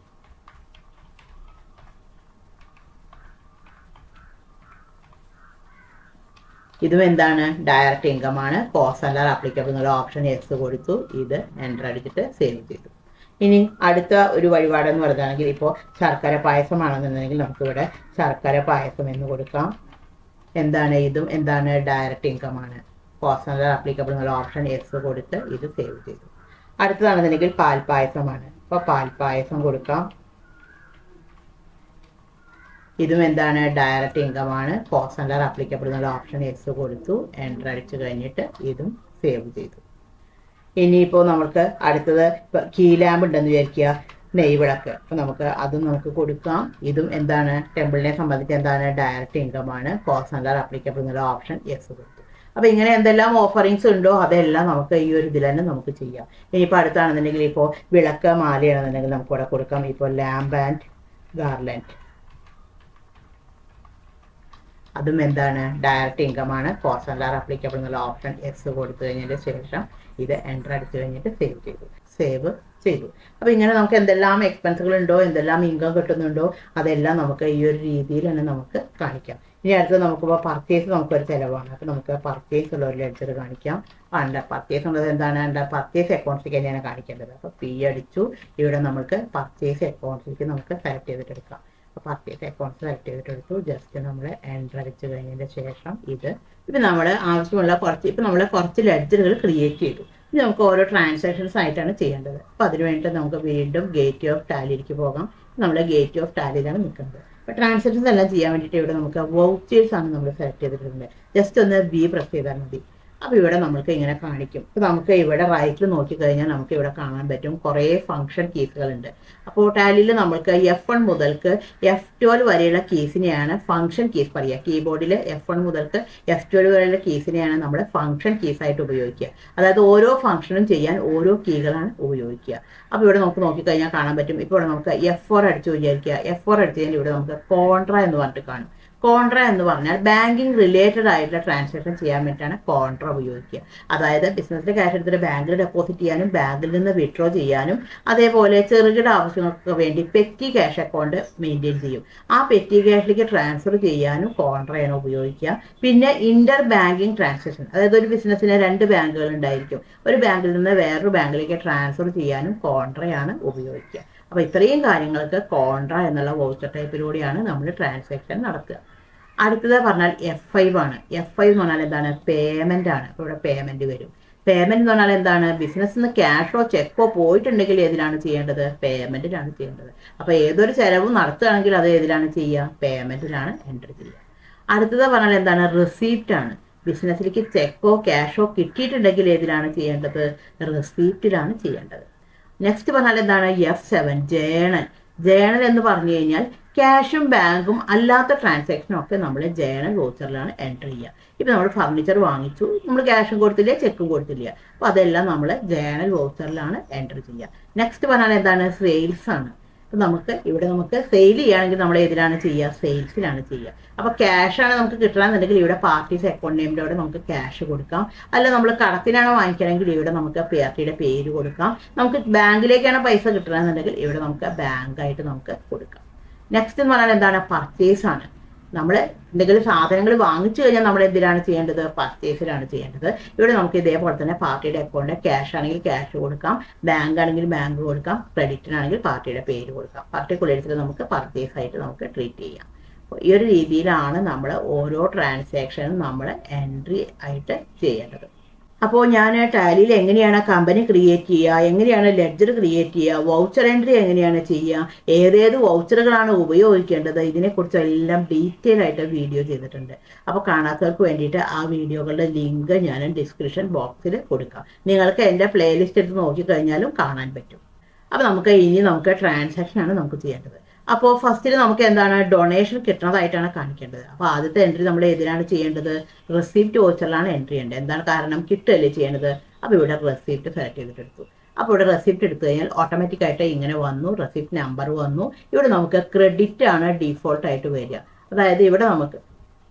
ഇതും എന്താണ്? ഡയറക്റ്റ് ഇൻകം ആണ്. കോസ് അല്ലാതെ അപ്ലിക്കബിൾ എന്നുള്ള ഓപ്ഷൻ എസ് കൊടുത്തു. ഇത് എന്റർ അടിച്ചിട്ട് സേവ് ചെയ്തു. ഇനി അടുത്ത ഒരു വഴിപാടെന്ന് പറയുകയാണെങ്കിൽ ഇപ്പോൾ ശർക്കര പായസമാണെന്നുണ്ടെങ്കിൽ നമുക്കിവിടെ ശർക്കര പായസം എന്ന് കൊടുക്കാം. എന്താണ് ഇതും എന്താണ് ഡയറക്റ്റ് ഇൻകം ആണ്. പേഴ്സണൽ അപ്ലിക്കബിൾ എന്നുള്ള ഓപ്ഷൻ എസ് കൊടുത്ത് ഇത് സേവ് ചെയ്തു. അടുത്തതാണെന്നുണ്ടെങ്കിൽ പാൽപ്പായസമാണ്. അപ്പോൾ പാൽപ്പായസം കൊടുക്കാം. ഇതും എന്താണ് ഡയറക്റ്റ് ഇൻകം ആണ്. പേഴ്സണൽ അപ്ലിക്കബിൾ എന്നുള്ള ഓപ്ഷൻ എസ് കൊടുത്തു. എന്റർ അടിച്ചു കഴിഞ്ഞിട്ട് ഇതും സേവ് ചെയ്തു. ഇനിയിപ്പോൾ നമുക്ക് അടുത്തത് കീലാമ്പ് ഉണ്ടെന്ന് വിചാരിക്കുക. നെയ്വിളക്ക് അപ്പോൾ നമുക്ക് അതും നമുക്ക് കൊടുക്കാം. ഇതും എന്താണ് ടെമ്പിളിനെ സംബന്ധിച്ച് എന്താണ് ഡയറക്റ്റ് ഇൻകം ആണ്. കോസ്റ്റ് അണ്ടർ അപ്ലിക്കബിൾ എന്നുള്ള ഓപ്ഷൻ എസ് കൊടുത്തു. അപ്പോൾ ഇങ്ങനെ എന്തെല്ലാം ഓഫറിങ്സ് ഉണ്ടോ അതെല്ലാം നമുക്ക് ഈ ഒരു ഇതിൽ തന്നെ നമുക്ക് ചെയ്യാം. ഇനിയിപ്പോൾ അടുത്താണെന്നുണ്ടെങ്കിൽ ഇപ്പോൾ വിളക്ക് മാലയാണെന്നുണ്ടെങ്കിൽ നമുക്ക് ഇവിടെ കൊടുക്കാം. ഇപ്പോൾ ലാമ്പ് ആൻഡ് ഗാർലൻഡ് അതും എന്താണ് ഡയറക്റ്റ് ഇൻകം ആണ്. കോസ്റ്റ് അല്ലാർ അപ്ലിക്കബിൾ എന്നുള്ള ഓപ്ഷൻ എസ് കൊടുത്തു കഴിഞ്ഞതിന് ശേഷം ഇത് എന്റർ അടിച്ചു കഴിഞ്ഞിട്ട് സേവ് ചെയ്തു. സേവ് ചെയ്തു. അപ്പോൾ ഇങ്ങനെ നമുക്ക് എന്തെല്ലാം എക്സ്പെൻസുകൾ ഉണ്ടോ എന്തെല്ലാം ഇൻകം കിട്ടുന്നുണ്ടോ അതെല്ലാം നമുക്ക് ഈ ഒരു രീതിയിൽ തന്നെ നമുക്ക് കാണിക്കാം. ഇനി അടുത്ത് നമുക്കിപ്പോൾ പർച്ചേസ് നമുക്കൊരു ചിലവാണ് അപ്പോൾ നമുക്ക് പർച്ചേസ് ഉള്ള ഒരു ലെഡ്ജർ കാണിക്കാം. അണ്ട പർച്ചേസ് ഉള്ളത് എന്താണ്? അണ്ടർ പർച്ചേസ് അക്കൗണ്ട്സിലേക്ക് തന്നെയാണ് കാണിക്കേണ്ടത്. അപ്പോൾ പി അടിച്ചു. ഇവിടെ നമുക്ക് പർച്ചേസ് അക്കൗണ്ട്സിലേക്ക് നമുക്ക് സെലക്ട് ചെയ്തിട്ടെടുക്കാം അപ്പോൾ പർച്ചേസ് അക്കൗണ്ട് സെലക്ട് ചെയ്തിട്ടെടുത്തു ജസ്റ്റ് നമ്മൾ എന്റർ അടിച്ച് കഴിഞ്ഞതിന് ശേഷം ഇത്. ഇത് നമ്മൾ ആവശ്യമുള്ള കുറച്ച് ഇപ്പം നമ്മൾ കുറച്ച് ലെഡ്ജറുകൾ ക്രിയേറ്റ് ചെയ്തു. നമുക്ക് ഓരോ ട്രാൻസാക്ഷൻസ് ആയിട്ടാണ് ചെയ്യേണ്ടത്. അപ്പോൾ അതിന് വേണ്ടി നമുക്ക് വീണ്ടും ഗേറ്റ് ഓഫ് ടാലിയിലേക്ക് പോകാം. നമ്മൾ ഗേറ്റ് ഓഫ് ടാലിയിലാണ് നിൽക്കുന്നത്. അപ്പോൾ ട്രാൻസാക്ഷൻസ് എല്ലാം ചെയ്യാൻ വേണ്ടിയിട്ട് ഇവിടെ നമുക്ക് വൗച്ചേഴ്സ് ആണ് നമ്മൾ സെലക്ട് ചെയ്തിട്ടുള്ളത്. ജസ്റ്റ് ഒന്ന് ബി പ്രസ് ചെയ്താൽ മതി. അപ്പോൾ ഇവിടെ നമുക്ക് ഇങ്ങനെ കാണിക്കും. അപ്പോൾ നമുക്ക് ഇവിടെ റൈറ്റിൽ നോക്കിക്കഴിഞ്ഞാൽ നമുക്ക് ഇവിടെ കാണാൻ പറ്റും കുറേ ഫംഗ്ഷൻ കീസുകളുണ്ട് അപ്പോൾ ടാലിയിൽ നമുക്ക് എഫ് വൺ മുതൽക്ക് എഫ് ട്വൽവ് വരെയുള്ള കീസിനെയാണ് ഫംഗ്ഷൻ കീസ് പറയുക. കീബോർഡിൽ എഫ് വൺ മുതൽക്ക് എഫ് ട്വൽവ് വരെയുള്ള കീസിനെയാണ് നമ്മൾ ഫംഗ്ഷൻ കീസ് ആയിട്ട് ഉപയോഗിക്കുക. അതായത് ഓരോ ഫംഗ്ഷനും ചെയ്യാൻ ഓരോ കീകളാണ് ഉപയോഗിക്കുക. അപ്പോൾ ഇവിടെ നമുക്ക് നോക്കിക്കഴിഞ്ഞാൽ കാണാൻ പറ്റും. ഇപ്പോൾ ഇവിടെ നമുക്ക് എഫ് ഫോർ അടിച്ചു വിചാരിക്കുക. എഫ് ഫോർ അടിച്ചു കഴിഞ്ഞാൽ ഇവിടെ നമുക്ക് കോൺട്ര എന്ന് പറഞ്ഞിട്ട് കാണും. കോൺട്ര എന്ന് പറഞ്ഞാൽ ബാങ്കിങ് റിലേറ്റഡ് ആയിട്ടുള്ള ട്രാൻസാക്ഷൻ ചെയ്യാൻ വേണ്ടിയിട്ടാണ് കോൺട്ര ഉപയോഗിക്കുക. അതായത് ബിസിനസ്സിൽ ക്യാഷ് എടുത്തിട്ട് ബാങ്കിൽ ഡെപ്പോസിറ്റ് ചെയ്യാനും ബാങ്കിൽ നിന്ന് വിഡ്രോ ചെയ്യാനും അതേപോലെ ചെറുകിട ആവശ്യങ്ങൾക്ക് വേണ്ടി പെറ്റി ക്യാഷ് അക്കൗണ്ട് മെയിന്റെയിൻ ചെയ്യും. ആ പെറ്റി ക്യാഷിലേക്ക് ട്രാൻസ്ഫർ ചെയ്യാനും കോൺട്രയാണ് ഉപയോഗിക്കുക. പിന്നെ ഇന്റർ ബാങ്കിങ് ട്രാൻസാക്ഷൻ അതായത് ഒരു ബിസിനസ്സിന് രണ്ട് ബാങ്കുകൾ ഉണ്ടായിരിക്കും. ഒരു ബാങ്കിൽ നിന്ന് വേറൊരു ബാങ്കിലേക്ക് ട്രാൻസ്ഫർ ചെയ്യാനും കോൺട്രയാണ് ഉപയോഗിക്കുക. അപ്പോൾ ഇത്രയും കാര്യങ്ങൾക്ക് കോൺട്ര എന്നുള്ള വൗച്ചർ ടൈപ്പിലൂടെയാണ് നമ്മൾ ട്രാൻസാക്ഷൻ നടത്തുക. അടുത്തത് പറഞ്ഞാൽ എഫ് ഫൈവ് ആണ്. എഫ് ഫൈവ് എന്ന് പറഞ്ഞാൽ എന്താണ്? പേയ്മെന്റ് ആണ്. ഇവിടെ പേയ്മെന്റ് വരും. പേയ്മെന്റ് എന്ന് പറഞ്ഞാൽ എന്താണ്? ബിസിനസ്സിൽ നിന്ന് ക്യാഷോ ചെക്കോ പോയിട്ടുണ്ടെങ്കിൽ ഏതിലാണ് ചെയ്യേണ്ടത്? പേയ്മെന്റിലാണ് ചെയ്യേണ്ടത്. അപ്പോൾ ഏതൊരു ചെലവും നടത്തുകയാണെങ്കിൽ അത് ഏതിലാണ് ചെയ്യുക? പേയ്മെന്റിലാണ് എന്റർ ചെയ്യുക. അടുത്തത് പറഞ്ഞാൽ എന്താണ്? റിസീപ്റ്റ് ആണ്. ബിസിനസ്സിലേക്ക് ചെക്കോ ക്യാഷോ കിട്ടിയിട്ടുണ്ടെങ്കിൽ ഏതിലാണ് ചെയ്യേണ്ടത്? റിസീപ്റ്റിലാണ് ചെയ്യേണ്ടത്. നെക്സ്റ്റ് പറഞ്ഞാൽ എന്താണ്? F seven journal. ജേണൽ എന്ന് പറഞ്ഞു കഴിഞ്ഞാൽ ക്യാഷും ബാങ്കും അല്ലാത്ത ട്രാൻസാക്ഷനും ഒക്കെ നമ്മൾ ജേണൽ വോച്ചറിലാണ് എൻട്രി ചെയ്യുക. ഇപ്പം നമ്മൾ ഫർണിച്ചർ വാങ്ങിച്ചു. നമ്മൾ ക്യാഷും കൊടുത്തില്ല ചെക്കും കൊടുത്തില്ല. അപ്പോൾ അതെല്ലാം നമ്മൾ ജേണൽ വോച്ചറിലാണ് എൻട്രി ചെയ്യുക. നെക്സ്റ്റ് പറഞ്ഞാൽ എന്താണ്? സെയിൽസ് ആണ്. നമുക്ക് ഇവിടെ നമുക്ക് സെയിൽ ചെയ്യുകയാണെങ്കിൽ നമ്മൾ ഏതിലാണ് ചെയ്യുക? സെയിൽസിലാണ് ചെയ്യുക. അപ്പോൾ ആണ് നമുക്ക് കിട്ടണമെന്നുണ്ടെങ്കിൽ ഇവിടെ പാർട്ടീസ് അക്കൗണ്ട് നെയിമിലൂടെ നമുക്ക് ക്യാഷ് കൊടുക്കാം. അല്ല നമ്മൾ കടത്തിനാണ് വാങ്ങിക്കണമെങ്കിൽ ഇവിടെ നമുക്ക് പാർട്ടിയുടെ പേര് കൊടുക്കാം. നമുക്ക് ബാങ്കിലേക്കാണ് പൈസ കിട്ടണമെന്നുണ്ടെങ്കിൽ ഇവിടെ നമുക്ക് ബാങ്കായിട്ട് നമുക്ക് കൊടുക്കാം. നെക്സ്റ്റ് എന്ന് പറഞ്ഞാൽ എന്താണ്? പർച്ചേസ് ആണ്. നമ്മൾ എന്തെങ്കിലും സാധനങ്ങൾ വാങ്ങിച്ചു കഴിഞ്ഞാൽ നമ്മൾ എന്തിനാണ് ചെയ്യേണ്ടത്? പർച്ചേസിലാണ് ചെയ്യേണ്ടത്. ഇവിടെ നമുക്ക് ഇതേപോലെ തന്നെ പാർട്ടിയുടെ അക്കൗണ്ട് ക്യാഷ് ആണെങ്കിൽ ക്യാഷ് കൊടുക്കാം. ബാങ്ക് ആണെങ്കിൽ ബാങ്ക് കൊടുക്കാം. ക്രെഡിറ്റിനാണെങ്കിൽ പാർട്ടിയുടെ പേര് കൊടുക്കാം. പർട്ടിക്കുലർസിൽ നമുക്ക് പർച്ചേസ് ആയിട്ട് നമുക്ക് ട്രീറ്റ് ചെയ്യാം. ഈ ഒരു രീതിയിലാണ് നമ്മൾ ഓരോ ട്രാൻസാക്ഷനും നമ്മൾ എൻട്രി ആയിട്ട് ചെയ്യേണ്ടത്. അപ്പോൾ ഞാൻ ടാലിയിൽ എങ്ങനെയാണ് കമ്പനി ക്രിയേറ്റ് ചെയ്യുക? എങ്ങനെയാണ് ലെഡ്ജർ ക്രിയേറ്റ് ചെയ്യുക? വൗച്ചർ എൻട്രി എങ്ങനെയാണ് ചെയ്യുക? ഏതേത് വൗച്ചറുകളാണ് ഉപയോഗിക്കേണ്ടത്? ഇതിനെക്കുറിച്ചെല്ലാം ഡീറ്റെയിൽ ആയിട്ട് വീഡിയോ ചെയ്തിട്ടുണ്ട്. അപ്പോൾ കാണാത്തവർക്ക് വേണ്ടിയിട്ട് ആ വീഡിയോകളുടെ ലിങ്ക് ഞാൻ ഡിസ്ക്രിപ്ഷൻ ബോക്സിൽ കൊടുക്കാം. നിങ്ങൾക്ക് എന്റെ പ്ലേലിസ്റ്റ് എടുത്ത് നോക്കിക്കഴിഞ്ഞാലും കാണാൻ പറ്റും. അപ്പോൾ നമുക്ക് ഇനി നമുക്ക് ട്രാൻസാക്ഷൻ ആണ് നമുക്ക് ചെയ്യേണ്ടത്. അപ്പോൾ ഫസ്റ്റിൽ നമുക്ക് എന്താണ് ഡൊണേഷൻ കിട്ടുന്നതായിട്ടാണ് കാണിക്കേണ്ടത്. അപ്പോൾ ആദ്യത്തെ എൻട്രി നമ്മൾ ഏതിനാണ് ചെയ്യേണ്ടത്? റെസിപ്റ്റ് വോച്ചറിലാണ് എൻട്രി ചെയ്യേണ്ടത്. എന്താണ് കാരണം? കിട്ടുകയല്ലേ ചെയ്യേണ്ടത്? അപ്പോൾ ഇവിടെ റെസിപ്റ്റ് സെലക്ട് ചെയ്തിട്ട് എടുത്തു അപ്പോൾ ഇവിടെ റെസിപ്റ്റ് എടുത്തു കഴിഞ്ഞാൽ ഓട്ടോമാറ്റിക് ആയിട്ട് ഇങ്ങനെ വന്നു റെസിപ്റ്റ് നമ്പർ വന്നു. ഇവിടെ നമുക്ക് ക്രെഡിറ്റ് ആണ് ഡീഫോൾട്ട് ആയിട്ട് വരിക. അതായത് ഇവിടെ നമുക്ക്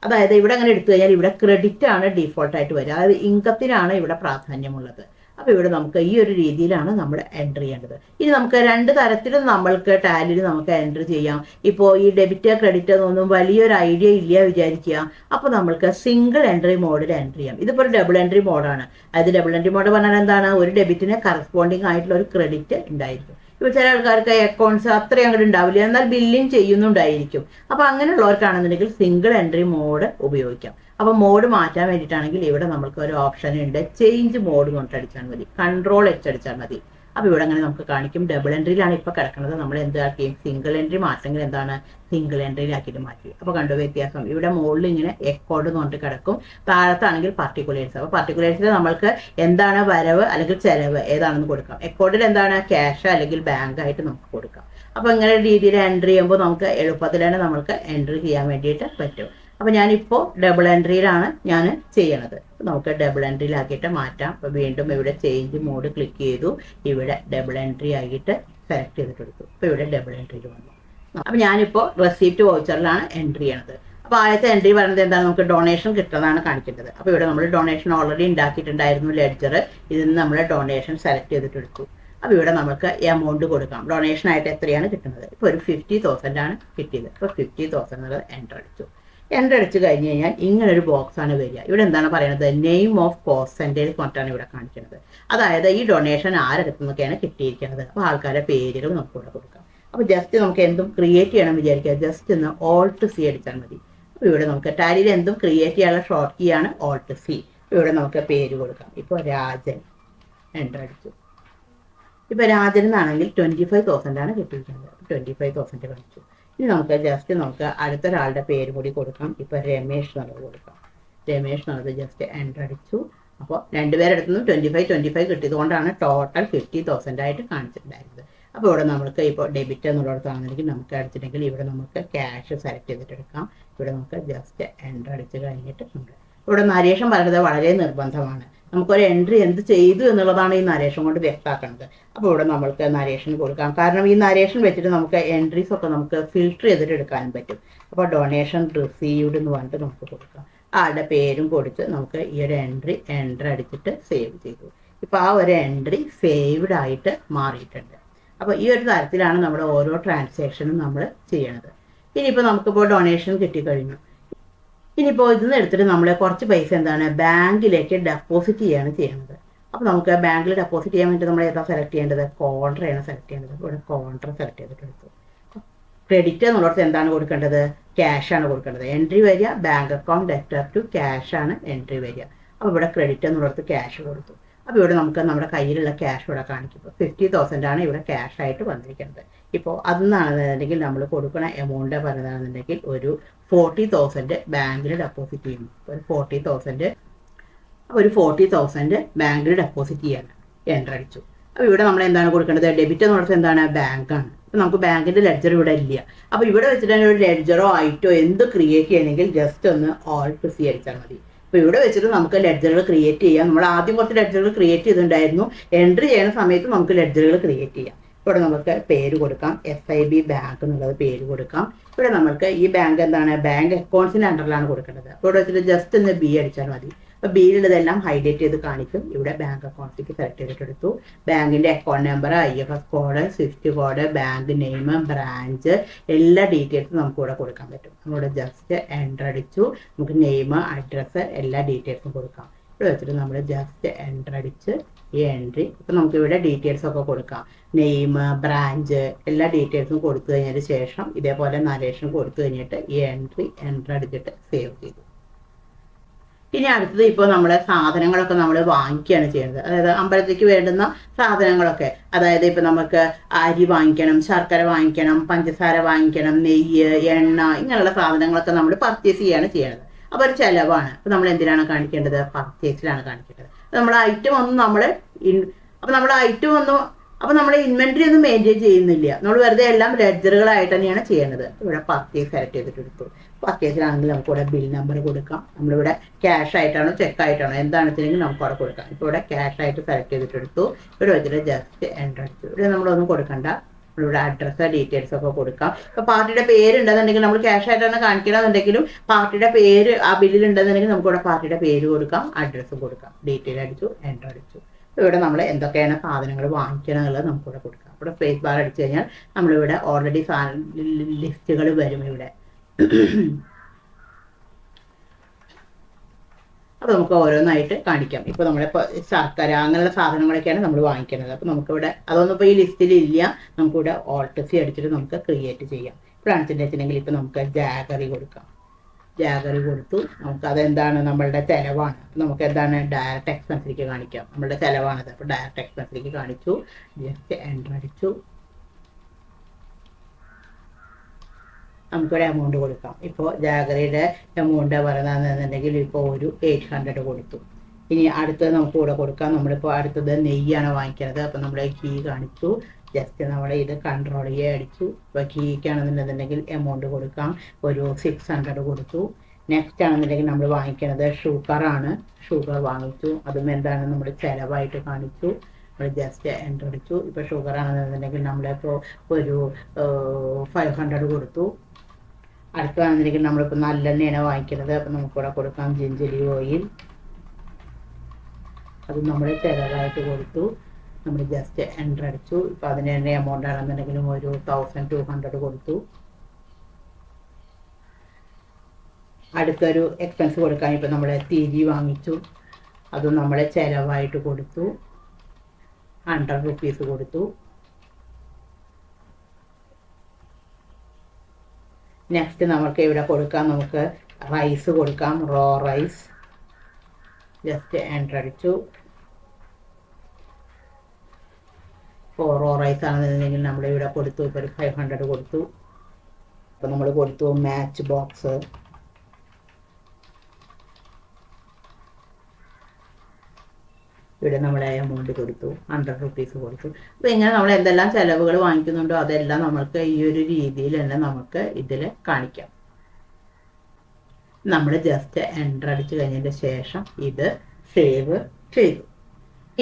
അതായത് ഇവിടെ അങ്ങനെ എടുത്തു കഴിഞ്ഞാൽ ഇവിടെ ക്രെഡിറ്റ് ആണ് ഡീഫോൾട്ട് ആയിട്ട് വരിക. അതായത് ഇൻകത്തിനാണ് ഇവിടെ പ്രാധാന്യമുള്ളത്. അപ്പോൾ ഇവിടെ നമുക്ക് ഈ ഒരു രീതിയിലാണ് നമ്മൾ എൻട്രി ചെയ്യേണ്ടത്. ഇനി നമുക്ക് രണ്ട് തരത്തിലും നമ്മൾക്ക് ടാലിൽ നമുക്ക് എൻട്രി ചെയ്യാം. ഇപ്പോൾ ഈ ഡെബിറ്റ് ക്രെഡിറ്റ് എന്നൊന്നും വലിയൊരു ഐഡിയ ഇല്ല വിചാരിക്കുക. അപ്പോൾ നമ്മൾക്ക് സിംഗിൾ എൻട്രി മോഡിൽ എൻട്രി ചെയ്യാം. ഇതിപ്പോൾ ഒരു ഡബിൾ എൻട്രി മോഡാണ് അതായത് ഡബിൾ എൻട്രി മോഡ് പറഞ്ഞാൽ എന്താണ്? ഒരു ഡെബിറ്റിന് കറസ്പോണ്ടിങ് ആയിട്ടുള്ള ഒരു ക്രെഡിറ്റ് ഉണ്ടായിരിക്കും. ഇപ്പോൾ ചില ആൾക്കാർക്ക് അക്കൗണ്ട്സ് അത്രയും അങ്ങോട്ട് ഉണ്ടാവില്ല. എന്നാൽ ബില്ലിങ് ചെയ്യുന്നുണ്ടായിരിക്കും. അപ്പോൾ അങ്ങനെയുള്ളവർക്കാണെന്നുണ്ടെങ്കിൽ സിംഗിൾ എൻട്രി മോഡ് ഉപയോഗിക്കാം. അപ്പോൾ മോഡ് മാറ്റാൻ വേണ്ടിയിട്ടാണെങ്കിൽ ഇവിടെ നമുക്ക് ഒരു ഓപ്ഷൻ ഉണ്ട്. ചേഞ്ച് മോഡ് കൊണ്ട് അടിച്ചാൽ മതി. കൺട്രോൾ എച്ച് അടിച്ചാൽ മതി. അപ്പോൾ ഇവിടെ അങ്ങനെ നമുക്ക് കാണിക്കും. ഡബിൾ എൻട്രിയിലാണ് ഇപ്പോൾ കിടക്കുന്നത്. നമ്മൾ എന്താക്കിയും സിംഗിൾ എൻട്രി മാറ്റെങ്കിൽ എന്താണ്? സിംഗിൾ എൻട്രിയിലാക്കിയിട്ട് മാറ്റി. അപ്പോൾ കണ്ടു വ്യത്യാസം. ഇവിടെ മുകളിൽ ഇങ്ങനെ എക്കോഡ് എന്ന് പറഞ്ഞിട്ട് കിടക്കും. താഴത്താണെങ്കിൽ പർട്ടിക്കുലേഴ്സ് അപ്പോൾ പർട്ടിക്കുലേഴ്സിൽ നമ്മൾക്ക് എന്താണ് വരവ് അല്ലെങ്കിൽ ചെലവ് ഏതാണെന്ന് കൊടുക്കാം. എക്കോഡിൽ എന്താണ്? ക്യാഷ് അല്ലെങ്കിൽ ബാങ്ക് ആയിട്ട് നമുക്ക് കൊടുക്കാം. അപ്പോൾ ഇങ്ങനെ രീതിയിൽ എൻട്രി ചെയ്യുമ്പോൾ നമുക്ക് എളുപ്പത്തിൽ തന്നെ നമുക്ക് എൻട്രി ചെയ്യാൻ വേണ്ടിയിട്ട് പറ്റും. അപ്പോൾ ഞാനിപ്പോൾ ഡബിൾ എൻട്രിയിലാണ് ഞാൻ ചെയ്യണത്. നമുക്ക് ഡബിൾ എൻട്രിയിലാക്കിയിട്ട് മാറ്റാം. അപ്പോൾ വീണ്ടും ഇവിടെ ചേഞ്ച് മോഡ് ക്ലിക്ക് ചെയ്തു. ഇവിടെ ഡബിൾ എൻട്രി ആക്കിയിട്ട് സെലക്ട് ചെയ്തിട്ട് എടുത്തു. അപ്പോൾ ഇവിടെ ഡബിൾ എൻട്രിയിൽ വന്നു. അപ്പോൾ ഞാനിപ്പോൾ റെസീപ്റ്റ് വൗച്ചറിലാണ് എൻട്രി ചെയ്യണത്. അപ്പോൾ ആദ്യത്തെ എൻട്രി പറയുന്നത് എന്താണ് നമുക്ക് ഡൊണേഷൻ കിട്ടുന്നതാണ് കാണിക്കേണ്ടത്. അപ്പോൾ ഇവിടെ നമ്മൾ ഡൊണേഷൻ ഓൾറെഡി ഉണ്ടാക്കിയിട്ടുണ്ടായിരുന്നു ലെഡ്ജർ ഇതിൽ നിന്ന് നമ്മൾ ഡൊണേഷൻ സെലക്ട് ചെയ്തിട്ട് എടുത്തു. അപ്പോൾ ഇവിടെ നമുക്ക് എമൗണ്ട് കൊടുക്കാം ഡൊണേഷൻ ആയിട്ട് എത്രയാണ് കിട്ടുന്നത്? ഇപ്പോൾ ഒരു ഫിഫ്റ്റി തൗസൻഡ് ആണ് കിട്ടിയത്. അപ്പോൾ ഫിഫ്റ്റി തൗസൻഡ് എന്റർ അടിച്ചു. എന്റർ അടിച്ച് കഴിഞ്ഞ് കഴിഞ്ഞാൽ ഇങ്ങനൊരു ഒരു ബോക്സ് ആണ് വരിക. ഇവിടെ എന്താണ് പറയുന്നത് നെയിം ഓഫ് പെർസെന്റേജ് കൊണ്ടാണ് ഇവിടെ കാണിക്കുന്നത്. അതായത് ഈ ഡൊണേഷൻ ആരെടുത്തു നിന്നൊക്കെയാണ് കിട്ടിയിരിക്കുന്നത്. അപ്പോൾ ആൾക്കാരുടെ പേരുകൾ നമുക്ക് ഇവിടെ കൊടുക്കാം. അപ്പോൾ ജസ്റ്റ് നമുക്ക് എന്തും ക്രിയേറ്റ് ചെയ്യണം വിചാരിക്കുക. ജസ്റ്റ് ഒന്ന് ഓൾട്ട് സി അടിച്ചാൽ മതി. അപ്പോൾ ഇവിടെ നമുക്ക് ടാലിയിൽ എന്തും ക്രിയേറ്റ് ചെയ്യാനുള്ള ഷോർട്ട് കീ ആണ് ഓൾട്ട് സി ഇവിടെ നമുക്ക് പേര് കൊടുക്കാം. ഇപ്പോൾ രാജൻ എന്റർ അടിച്ചു ഇപ്പോൾ രാജൻ എന്നാണെങ്കിൽ ട്വന്റി ഫൈവ് തൗസൻഡാണ് കിട്ടിയിരിക്കുന്നത്. ട്വന്റി ഫൈവ് തൗസൻഡ് കാണിച്ചു. ഇനി നമുക്ക് ജസ്റ്റ് നമുക്ക് അടുത്തൊരാളുടെ പേര് കൂടി കൊടുക്കാം. ഇപ്പോൾ രമേഷ് എന്നുള്ളത് കൊടുക്കാം. രമേഷ് എന്നുള്ളത് ജസ്റ്റ് എന്റർ അടിച്ചു. അപ്പോൾ രണ്ടുപേരെടുത്തു നിന്ന് ട്വന്റി ഫൈവ് ട്വന്റി ഫൈവ് കിട്ടിയതുകൊണ്ടാണ് ടോട്ടൽ ഫിഫ്റ്റി തൗസൻഡ് ആയിട്ട് കാണിച്ചിട്ടുണ്ടായിരുന്നത്. അപ്പോൾ ഇവിടെ നമുക്ക് ഇപ്പോൾ ഡെബിറ്റ് എന്നുള്ളിടത്താണെങ്കിൽ നമുക്ക് അടിച്ചിട്ടുണ്ടെങ്കിൽ ഇവിടെ നമുക്ക് ക്യാഷ് സെലക്ട് ചെയ്തിട്ടെടുക്കാം ഇവിടെ നമുക്ക് ജസ്റ്റ് എന്റർ അടിച്ച് കഴിഞ്ഞിട്ട് ഉണ്ട്. ഇവിടെ നരേഷൻ പറയുന്നത് വളരെ നിർബന്ധമാണ്. നമുക്കൊരു എൻട്രി എന്ത് ചെയ്തു എന്നുള്ളതാണ് ഈ നരേഷൻ കൊണ്ട് വ്യക്തമാക്കുന്നത് അപ്പോൾ ഇവിടെ നമ്മൾക്ക് നരേഷൻ കൊടുക്കാം. കാരണം ഈ നരേഷൻ വെച്ചിട്ട് നമുക്ക് എൻട്രീസ് ഒക്കെ നമുക്ക് ഫിൽട്ടർ ചെയ്തിട്ട് എടുക്കാനും പറ്റും. അപ്പോൾ ഡൊണേഷൻ റിസീവ്ഡ് എന്ന് പറഞ്ഞിട്ട് നമുക്ക് കൊടുക്കാം. ആളുടെ പേരും കൊടുത്ത് നമുക്ക് ഈ ഒരു എൻട്രി എൻട്രി അടിച്ചിട്ട് സേവ് ചെയ്തു. ഇപ്പോൾ ആ ഒരു എൻട്രി സേവ്ഡ് ആയിട്ട് മാറിയിട്ടുണ്ട്. അപ്പോൾ ഈ ഒരു തരത്തിലാണ് നമ്മുടെ ഓരോ ട്രാൻസാക്ഷനും നമ്മൾ ചെയ്യണത്. ഇനിയിപ്പോൾ നമുക്കിപ്പോൾ ഡൊണേഷൻ കിട്ടിക്കഴിഞ്ഞു. ഇനിയിപ്പോൾ ഇതിൽ നിന്ന് എടുത്തിട്ട് നമ്മൾ കുറച്ച് പൈസ എന്താണ് ബാങ്കിലേക്ക് ഡെപ്പോസിറ്റ് ചെയ്യാണ് ചെയ്യുന്നത് അപ്പോൾ നമുക്ക് ബാങ്കിൽ ഡെപ്പോസിറ്റ് ചെയ്യാൻ വേണ്ടി നമ്മൾ ഏതാ സെലക്ട് ചെയ്യേണ്ടത്? കോൺട്രയാണ് സെലക്ട് ചെയ്യേണ്ടത്. ഇവിടെ കോൺട്ര സെലക്ട് ചെയ്തിട്ട് എടുത്തു. ക്രെഡിറ്റ് എന്നുള്ളവർക്ക് എന്താണ് കൊടുക്കേണ്ടത്? ക്യാഷ് ആണ് കൊടുക്കേണ്ടത്. എൻട്രി വരിക bank account debtor to cash ആണ് എൻട്രി വരിക. അപ്പോൾ ഇവിടെ ക്രെഡിറ്റ് എന്നുള്ളവർക്ക് ക്യാഷ് കൊടുത്തു. അപ്പോൾ ഇവിടെ നമുക്ക് നമ്മുടെ കയ്യിലുള്ള ക്യാഷ് ഇവിടെ കാണിക്കും. ഇപ്പോൾ ഫിഫ്റ്റി തൗസൻഡ് ആണ് ഇവിടെ ക്യാഷ് ആയിട്ട് വന്നിരിക്കുന്നത്. ഇപ്പോൾ അതെന്നാണെന്നുണ്ടെങ്കിൽ നമ്മൾ കൊടുക്കുന്ന എമൗണ്ട് പറയുന്നതാണെന്നുണ്ടെങ്കിൽ ഒരു ഫോർട്ടി തൗസൻഡ് ബാങ്കിൽ ഡെപ്പോസിറ്റ് ചെയ്യുന്നു. ഒരു ഫോർട്ടി തൗസൻഡ് ഒരു ഫോർട്ടി തൗസൻഡ് ബാങ്കിൽ ഡെപ്പോസിറ്റ് ചെയ്യാണ്. എന്റർ അടിച്ചു. അപ്പോൾ ഇവിടെ നമ്മൾ എന്താണ് കൊടുക്കേണ്ടത്? ഡെബിറ്റ് എന്ന് പറഞ്ഞാൽ എന്താണ്? ബാങ്കാണ് അപ്പോൾ നമുക്ക് ബാങ്കിന്റെ ലെഡ്ജർ ഇവിടെ ഇല്ല. അപ്പോൾ ഇവിടെ വെച്ചിട്ട് ഒരു ലെഡ്ജറോ ആയിട്ടോ എന്ത് ക്രിയേറ്റ് ചെയ്യണമെങ്കിൽ ജസ്റ്റ് ഒന്ന് ഓൾ പ്രിസി അടിച്ചാൽ മതി. അപ്പോൾ ഇവിടെ വെച്ചിട്ട് നമുക്ക് ലെഡ്ജറുകൾ ക്രിയേറ്റ് ചെയ്യാം. നമ്മൾ ആദ്യം കുറച്ച് ലെഡ്ജറുകൾ ക്രിയേറ്റ് ചെയ്തിട്ടുണ്ടായിരുന്നു. എൻട്രി ചെയ്യുന്ന സമയത്ത് നമുക്ക് ലെഡ്ജറുകൾ ക്രിയേറ്റ് ചെയ്യാം. ഇവിടെ നമുക്ക് പേര് കൊടുക്കാം. എഫ് ഐ ബി ബാങ്ക് എന്നുള്ളത് പേര് കൊടുക്കാം. ഇവിടെ നമുക്ക് ഈ ബാങ്ക് എന്താണ്? ബാങ്ക് അക്കൗണ്ട്സിന്റെ അണ്ടറിലാണ് കൊടുക്കേണ്ടത്. അപ്പോൾ ഇവിടെ വെച്ചിട്ട് ജസ്റ്റ് ഒന്ന് ബി അടിച്ചാൽ മതി. അപ്പോൾ ബിയിലുള്ളതെല്ലാം ഹൈലൈറ്റ് ചെയ്ത് കാണിക്കും. ഇവിടെ ബാങ്ക് അക്കൗണ്ട്സിലേക്ക് സെലക്ട് ചെയ്തിട്ട് എടുത്തു. ബാങ്കിന്റെ account number I F S code swift code bank name branch എല്ലാ ഡീറ്റെയിൽസും നമുക്ക് ഇവിടെ കൊടുക്കാൻ പറ്റും. നമ്മളിവിടെ ജസ്റ്റ് എന്റർ അടിച്ചു. നമുക്ക് നെയിം അഡ്രസ്സ് എല്ലാ ഡീറ്റെയിൽസും കൊടുക്കാം. ഇവിടെ വെച്ചിട്ട് നമ്മൾ ജസ്റ്റ് എന്റർ അടിച്ച് ഈ എൻട്രി ഇപ്പം നമുക്ക് ഇവിടെ ഡീറ്റെയിൽസ് ഒക്കെ കൊടുക്കാം. നെയിം ബ്രാഞ്ച് എല്ലാ ഡീറ്റെയിൽസും കൊടുത്തു കഴിഞ്ഞതിന് ശേഷം ഇതേപോലെ നരേഷൻ കൊടുത്തു കഴിഞ്ഞിട്ട് ഈ എൻട്രി എന്റർ അടിച്ചിട്ട് സേവ് ചെയ്തു. ഇനി അടുത്തത് ഇപ്പോൾ നമ്മൾ സാധനങ്ങളൊക്കെ നമ്മൾ വാങ്ങിക്കുകയാണ് ചെയ്യുന്നത്. അതായത് അമ്പലത്തിലേക്ക് വേണ്ടുന്ന സാധനങ്ങളൊക്കെ. അതായത് ഇപ്പം നമുക്ക് അരി വാങ്ങിക്കണം ശർക്കര വാങ്ങിക്കണം പഞ്ചസാര വാങ്ങിക്കണം നെയ്യ് എണ്ണ ഇങ്ങനെയുള്ള സാധനങ്ങളൊക്കെ നമ്മൾ പർച്ചേസ് ചെയ്യാണ് ചെയ്യുന്നത്. അപ്പോൾ ഒരു ചിലവാണ്. അപ്പോൾ നമ്മൾ എന്തിനാണ് കാണിക്കേണ്ടത്? പർച്ചേസിലാണ് കാണിക്കേണ്ടത്. നമ്മൾ ഐറ്റം ഒന്നും നമ്മൾ അപ്പോൾ നമ്മൾ ഐറ്റം ഒന്നും അപ്പോൾ നമ്മൾ ഇൻവെന്ററി ഒന്നും മെയിന്റെയിൻ ചെയ്യുന്നില്ല. നമ്മൾ വെറുതെ എല്ലാം ലെഡ്ജറുകളായിട്ട് തന്നെയാണ് ചെയ്യേണ്ടത് ഇവിടെ പർച്ചേസ് സെലക്ട് ചെയ്തിട്ട് എടുത്തു. പർച്ചേസിലാണെങ്കിൽ നമുക്ക് ഇവിടെ ബിൽ നമ്പർ കൊടുക്കാം. നമ്മളിവിടെ ക്യാഷ് ആയിട്ടാണോ ചെക്ക് ആയിട്ടാണോ എന്താണ് നമുക്ക് അവിടെ കൊടുക്കാം. ഇപ്പൊ ഇവിടെ ക്യാഷ് ആയിട്ട് സെലക്ട് ചെയ്തിട്ട് എടുത്തു. ഇവിടെ വെച്ചിട്ട് ജസ്റ്റ് എന്റർ അടിച്ചു. ഇവിടെ നമ്മളൊന്നും കൊടുക്കണ്ട. നമ്മളിവിടെ അഡ്രസ്സ് ഡീറ്റെയിൽസ് ഒക്കെ കൊടുക്കാം. അപ്പൊ പാർട്ടിയുടെ പേര് ഉണ്ടെന്നുണ്ടെങ്കിൽ നമ്മൾ ക്യാഷ് ആയിട്ടാണ് കാണിക്കണമെന്നുണ്ടെങ്കിലും പാർട്ടിയുടെ പേര് ആ ബില്ലിൽ ഉണ്ടെന്നുണ്ടെങ്കിൽ നമുക്ക് ഇവിടെ പാർട്ടിയുടെ പേര് കൊടുക്കാം അഡ്രസ്സ് കൊടുക്കാം. ഡീറ്റെയിൽ അടിച്ചു എന്റർ അടിച്ചു. ഇവിടെ നമ്മൾ എന്തൊക്കെയാണ് സാധനങ്ങൾ വാങ്ങിക്കണം എന്നുള്ളത് നമുക്കിവിടെ കൊടുക്കാം. ഇവിടെ സ്പേസ് ബാർ അടിച്ചു കഴിഞ്ഞാൽ നമ്മളിവിടെ ഓൾറെഡി ലിസ്റ്റുകൾ വരും ഇവിടെ. അപ്പോൾ നമുക്ക് ഓരോന്നായിട്ട് കാണിക്കാം. ഇപ്പോൾ നമ്മുടെ ശർക്കര അങ്ങനെയുള്ള സാധനങ്ങളൊക്കെയാണ് നമ്മൾ വാങ്ങിക്കുന്നത്. അപ്പോൾ നമുക്കിവിടെ അതൊന്നും ഇപ്പോൾ ഈ ലിസ്റ്റിൽ ഇല്ല. നമുക്കിവിടെ ഓൾട്ടസി അടിച്ചിട്ട് നമുക്ക് ക്രിയേറ്റ് ചെയ്യാം. വെച്ചിട്ടുണ്ടെങ്കിൽ ഇപ്പൊ നമുക്ക് ജാഗറി കൊടുക്കാം. ജാഗറി കൊടുത്തു. നമുക്ക് അതെന്താണ് നമ്മളുടെ ചിലവാണ്. നമുക്ക് എന്താണ് ഡയറക്റ്റ് എക്സ്പെൻസിലേക്ക് കാണിക്കാം. നമ്മളുടെ ചിലവാണത്. അപ്പോൾ ഡയറക്റ്റ് എക്സ്പെൻസിലേക്ക് കാണിച്ചു. ജസ്റ്റ് എന്റർ അടിച്ചു. നമുക്കൊരു എമൗണ്ട് കൊടുക്കാം. ഇപ്പോൾ ജാഗ്രയുടെ എമൗണ്ട് പറയുന്നതെന്നുണ്ടെങ്കിൽ ഇപ്പോൾ ഒരു എയ്റ്റ് ഹൺഡ്രഡ് കൊടുത്തു. ഇനി അടുത്തത് നമുക്ക് കൂടെ കൊടുക്കാം. നമ്മളിപ്പോൾ അടുത്തത് നെയ്യാണ് വാങ്ങിക്കുന്നത് അപ്പോൾ നമ്മൾ കീ കാണിച്ചു. ജസ്റ്റ് നമ്മൾ ഇത് കൺട്രോൾ ചെയ്യാൻ അടിച്ചു. ഇപ്പോൾ കീക്കാണെന്നുണ്ടെന്നുണ്ടെങ്കിൽ എമൗണ്ട് കൊടുക്കാം. ഒരു സിക്സ് ഹൺഡ്രഡ് കൊടുത്തു. നെക്സ്റ്റ് ആണെന്നുണ്ടെങ്കിൽ നമ്മൾ വാങ്ങിക്കുന്നത് ഷുഗറാണ് ഷുഗർ വാങ്ങിച്ചു. അതും എന്താണ് നമ്മൾ ചിലവായിട്ട് കാണിച്ചു. നമ്മൾ ജസ്റ്റ് എന്റർ അടിച്ചു. ഇപ്പോൾ ഷുഗർ ആണെന്നുണ്ടെങ്കിൽ നമ്മളിപ്പോൾ ഒരു ഫൈവ് ഹൺഡ്രഡ് കൊടുത്തു. അടുത്തതാണെന്നുണ്ടെങ്കിൽ നമ്മളിപ്പോൾ നല്ലെണ്ണയാണ് വാങ്ങിക്കുന്നത്. അപ്പം നമുക്കിവിടെ കൊടുക്കാം. Gingelly oil. അത് നമ്മൾ ചിലവായിട്ട് കൊടുത്തു. നമ്മൾ ജസ്റ്റ് എന്റർ അടിച്ചു. ഇപ്പോൾ അതിന് തന്നെ എമൗണ്ട് ആണെന്നുണ്ടെങ്കിലും ഒരു തൗസൻഡ് ടു ഹൺഡ്രഡ് കൊടുത്തു. അടുത്തൊരു എക്സ്പെൻസ് കൊടുക്കാൻ ഇപ്പം നമ്മൾ തിരി വാങ്ങിച്ചു. അതും നമ്മൾ ചിലവായിട്ട് കൊടുത്തു. ഹൺഡ്രഡ് റുപ്പീസ് കൊടുത്തു. നെക്സ്റ്റ് നമുക്ക് ഇവിടെ കൊടുക്കാം. നമുക്ക് റൈസ് കൊടുക്കാം. റോ റൈസ് ജസ്റ്റ് എന്റർ അടിച്ചു. ഇപ്പോൾ റോ റൈസ് ആണെന്നുണ്ടെങ്കിൽ നമ്മൾ ഇവിടെ കൊടുത്തു. ഇപ്പോൾ ഒരു ഫൈവ് ഹൺഡ്രഡ് കൊടുത്തു. അപ്പോൾ നമ്മൾ കൊടുത്തു മാച്ച് ബോക്സ് ഇവിടെ നമ്മൾ എമൗണ്ട് കൊടുത്തു ഹൺഡ്രഡ് റുപ്പീസ് കൊടുത്തു. അപ്പോൾ ഇങ്ങനെ നമ്മൾ എന്തെല്ലാം ചിലവുകൾ വാങ്ങിക്കുന്നുണ്ടോ അതെല്ലാം നമ്മൾക്ക് ഈ ഒരു രീതിയിൽ തന്നെ നമുക്ക് ഇതിൽ കാണിക്കാം. നമ്മൾ ജസ്റ്റ് എന്റർ അടിച്ച് കഴിഞ്ഞതിന്റെ ശേഷം ഇത് സേവ് ചെയ്തു.